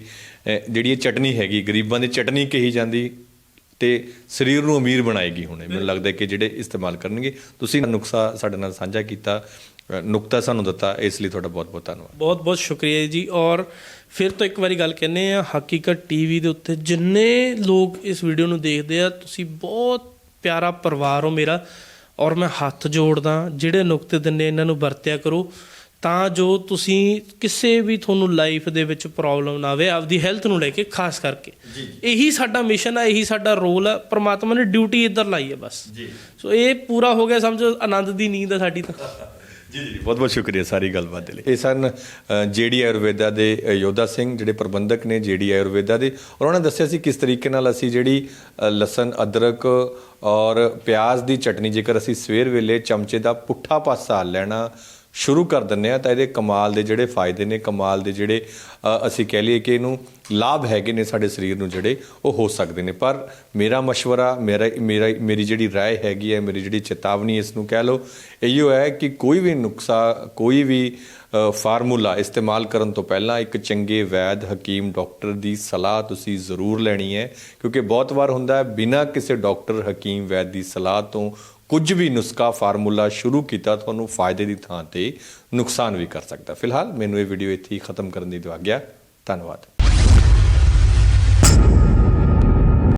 [SPEAKER 2] ਜਿਹੜੀ ਇਹ ਚਟਨੀ ਹੈਗੀ, ਗਰੀਬਾਂ ਦੀ ਚਟਨੀ ਕਹੀ ਜਾਂਦੀ ਤੇ ਸਰੀਰ ਨੂੰ ਅਮੀਰ ਬਣਾਏਗੀ ਹੁਣੇ। ਮੈਨੂੰ ਲੱਗਦਾ ਕਿ ਜਿਹੜੇ ਇਸਤੇਮਾਲ ਕਰਨਗੇ, ਤੁਸੀਂ ਨੁਕਸਾ ਸਾਡੇ ਨਾਲ ਸਾਂਝਾ ਕੀਤਾ। ਨੁਕਤਾ ਸਾਨੂੰ ਦਿੱਤਾ ਇਸ ਲਈ ਤੁਹਾਡਾ ਬਹੁਤ-ਬਹੁਤ ਧੰਨਵਾਦ।
[SPEAKER 1] ਬਹੁਤ ਬਹੁਤ ਸ਼ੁਕਰੀਆ ਜੀ। ਔਰ ਫਿਰ ਤੋਂ ਇੱਕ ਵਾਰੀ ਗੱਲ ਕਹਿੰਦੇ ਆ ਹਕੀਕਤ ਟੀਵੀ ਦੇ ਉੱਤੇ ਜਿੰਨੇ ਲੋਕ ਇਸ ਵੀਡੀਓ ਨੂੰ ਦੇਖਦੇ ਆ ਤੁਸੀਂ ਬਹੁਤ ਪਿਆਰਾ ਪਰਿਵਾਰ ਹੋ ਮੇਰਾ। ਔਰ ਮੈਂ ਹੱਥ ਜੋੜਦਾ ਜਿਹੜੇ ਨੁਕਤੇ ਦਿੰਨੇ ਇਹਨਾਂ ਨੂੰ ਵਰਤਿਆ ਕਰੋ। ਤਾਂ ਜੋ ਤੁਸੀਂ ਕਿਸੇ ਵੀ ਤੁਹਾਨੂੰ ਲਾਈਫ ਦੇ ਵਿੱਚ ਪ੍ਰੋਬਲਮ ਨਾ ਆਵੇ ਆਪਦੀ ਹੈਲਥ ਨੂੰ ਲੈ ਕੇ ਖਾਸ ਕਰਕੇ। ਇਹੀ ਸਾਡਾ ਮਿਸ਼ਨ ਆ ਇਹੀ ਸਾਡਾ ਰੋਲ ਆ। ਪ੍ਰਮਾਤਮਾ ਨੇ ਡਿਊਟੀ ਇੱਧਰ ਲਾਈ ਹੈ ਬਸ। ਸੋ ਇਹ ਪੂਰਾ ਹੋ ਗਿਆ ਸਮਝੋ ਆਨੰਦ ਦੀ ਨੀਂਦ ਆ ਸਾਡੀ ਤਾਂ।
[SPEAKER 2] ਜੀ ਜੀ ਬਹੁਤ ਬਹੁਤ ਸ਼ੁਕਰੀਆ ਸਾਰੀ ਗੱਲਬਾਤ ਦੇ ਲਈ। ਇਹ ਸਨ ਜੇਡੀ ਆਯੁਰਵੇਦਾ ਦੇ ਯੋਧਾ ਸਿੰਘ, ਜਿਹੜੇ ਪ੍ਰਬੰਧਕ ਨੇ ਜੇਡੀ ਆਯੁਰਵੇਦਾ ਦੇ। ਔਰ ਉਹਨਾਂ ਨੇ ਦੱਸਿਆ ਸੀ ਕਿਸ ਤਰੀਕੇ ਨਾਲ ਅਸੀਂ ਜਿਹੜੀ ਲਸਣ, ਅਦਰਕ ਔਰ ਪਿਆਜ਼ ਦੀ ਚਟਨੀ ਜੇਕਰ ਅਸੀਂ ਸਵੇਰ ਵੇਲੇ ਚਮਚੇ ਦਾ ਪੁੱਠਾ ਪਾਸਾ ਲੈਣਾ ਸ਼ੁਰੂ ਕਰ ਦਿੰਨੇ ਆ ਤਾਂ ਇਹਦੇ ਕਮਾਲ ਦੇ ਜਿਹੜੇ ਫਾਇਦੇ ਨੇ ਕਮਾਲ ਦੇ ਜਿਹੜੇ ਅ, ਅਸੀਂ ਕਹਿ ਲਈਏ ਕਿ ਇਹਨੂੰ ਲਾਭ ਹੈਗੇ ਨੇ ਸਾਡੇ ਸਰੀਰ ਨੂੰ ਜਿਹੜੇ ਉਹ ਹੋ ਸਕਦੇ ਨੇ ਪਰ ਮੇਰਾ مشورہ ਮੇਰਾ ਮੇਰਾ ਮੇਰੀ ਜਿਹੜੀ رائے ਹੈਗੀ ਹੈ ਮੇਰੀ ਜਿਹੜੀ ਚੇਤਾਵਨੀ ਇਸ ਨੂੰ ਕਹਿ ਲਓ ਇਹੋ ਹੈ ਕਿ ਕੋਈ ਵੀ ਨੁਕਸਾ ਕੋਈ ਵੀ ਅ, ਫਾਰਮੂਲਾ ਇਸਤੇਮਾਲ ਕਰਨ ਤੋਂ ਪਹਿਲਾਂ ਇੱਕ ਚੰਗੇ ਵੈਦ ਹਕੀਮ ਡਾਕਟਰ ਦੀ ਸਲਾਹ ਤੁਸੀਂ ਜ਼ਰੂਰ ਲੈਣੀ ਹੈ ਕਿਉਂਕਿ ਬਹੁਤ ਵਾਰ ਹੁੰਦਾ ਹੈ ਬਿਨਾਂ ਕਿਸੇ ਡਾਕਟਰ ਹਕੀਮ ਵੈਦ ਦੀ ਸਲਾਹ ਤੋਂ ਕੁਝ ਵੀ ਨੁਸਖਾ ਫਾਰਮੂਲਾ ਸ਼ੁਰੂ ਕੀਤਾ, ਤੁਹਾਨੂੰ ਫਾਇਦੇ ਦੀ ਥਾਂ ਤੇ ਨੁਕਸਾਨ ਵੀ ਕਰ ਸਕਦਾ। ਫਿਲਹਾਲ ਮੈਨੂੰ ਇਹ ਵੀਡੀਓ ਇੱਥੇ ਹੀ ਖਤਮ ਕਰਨ ਦੀ ਦਿਆ ਗਿਆ ਧੰਨਵਾਦ।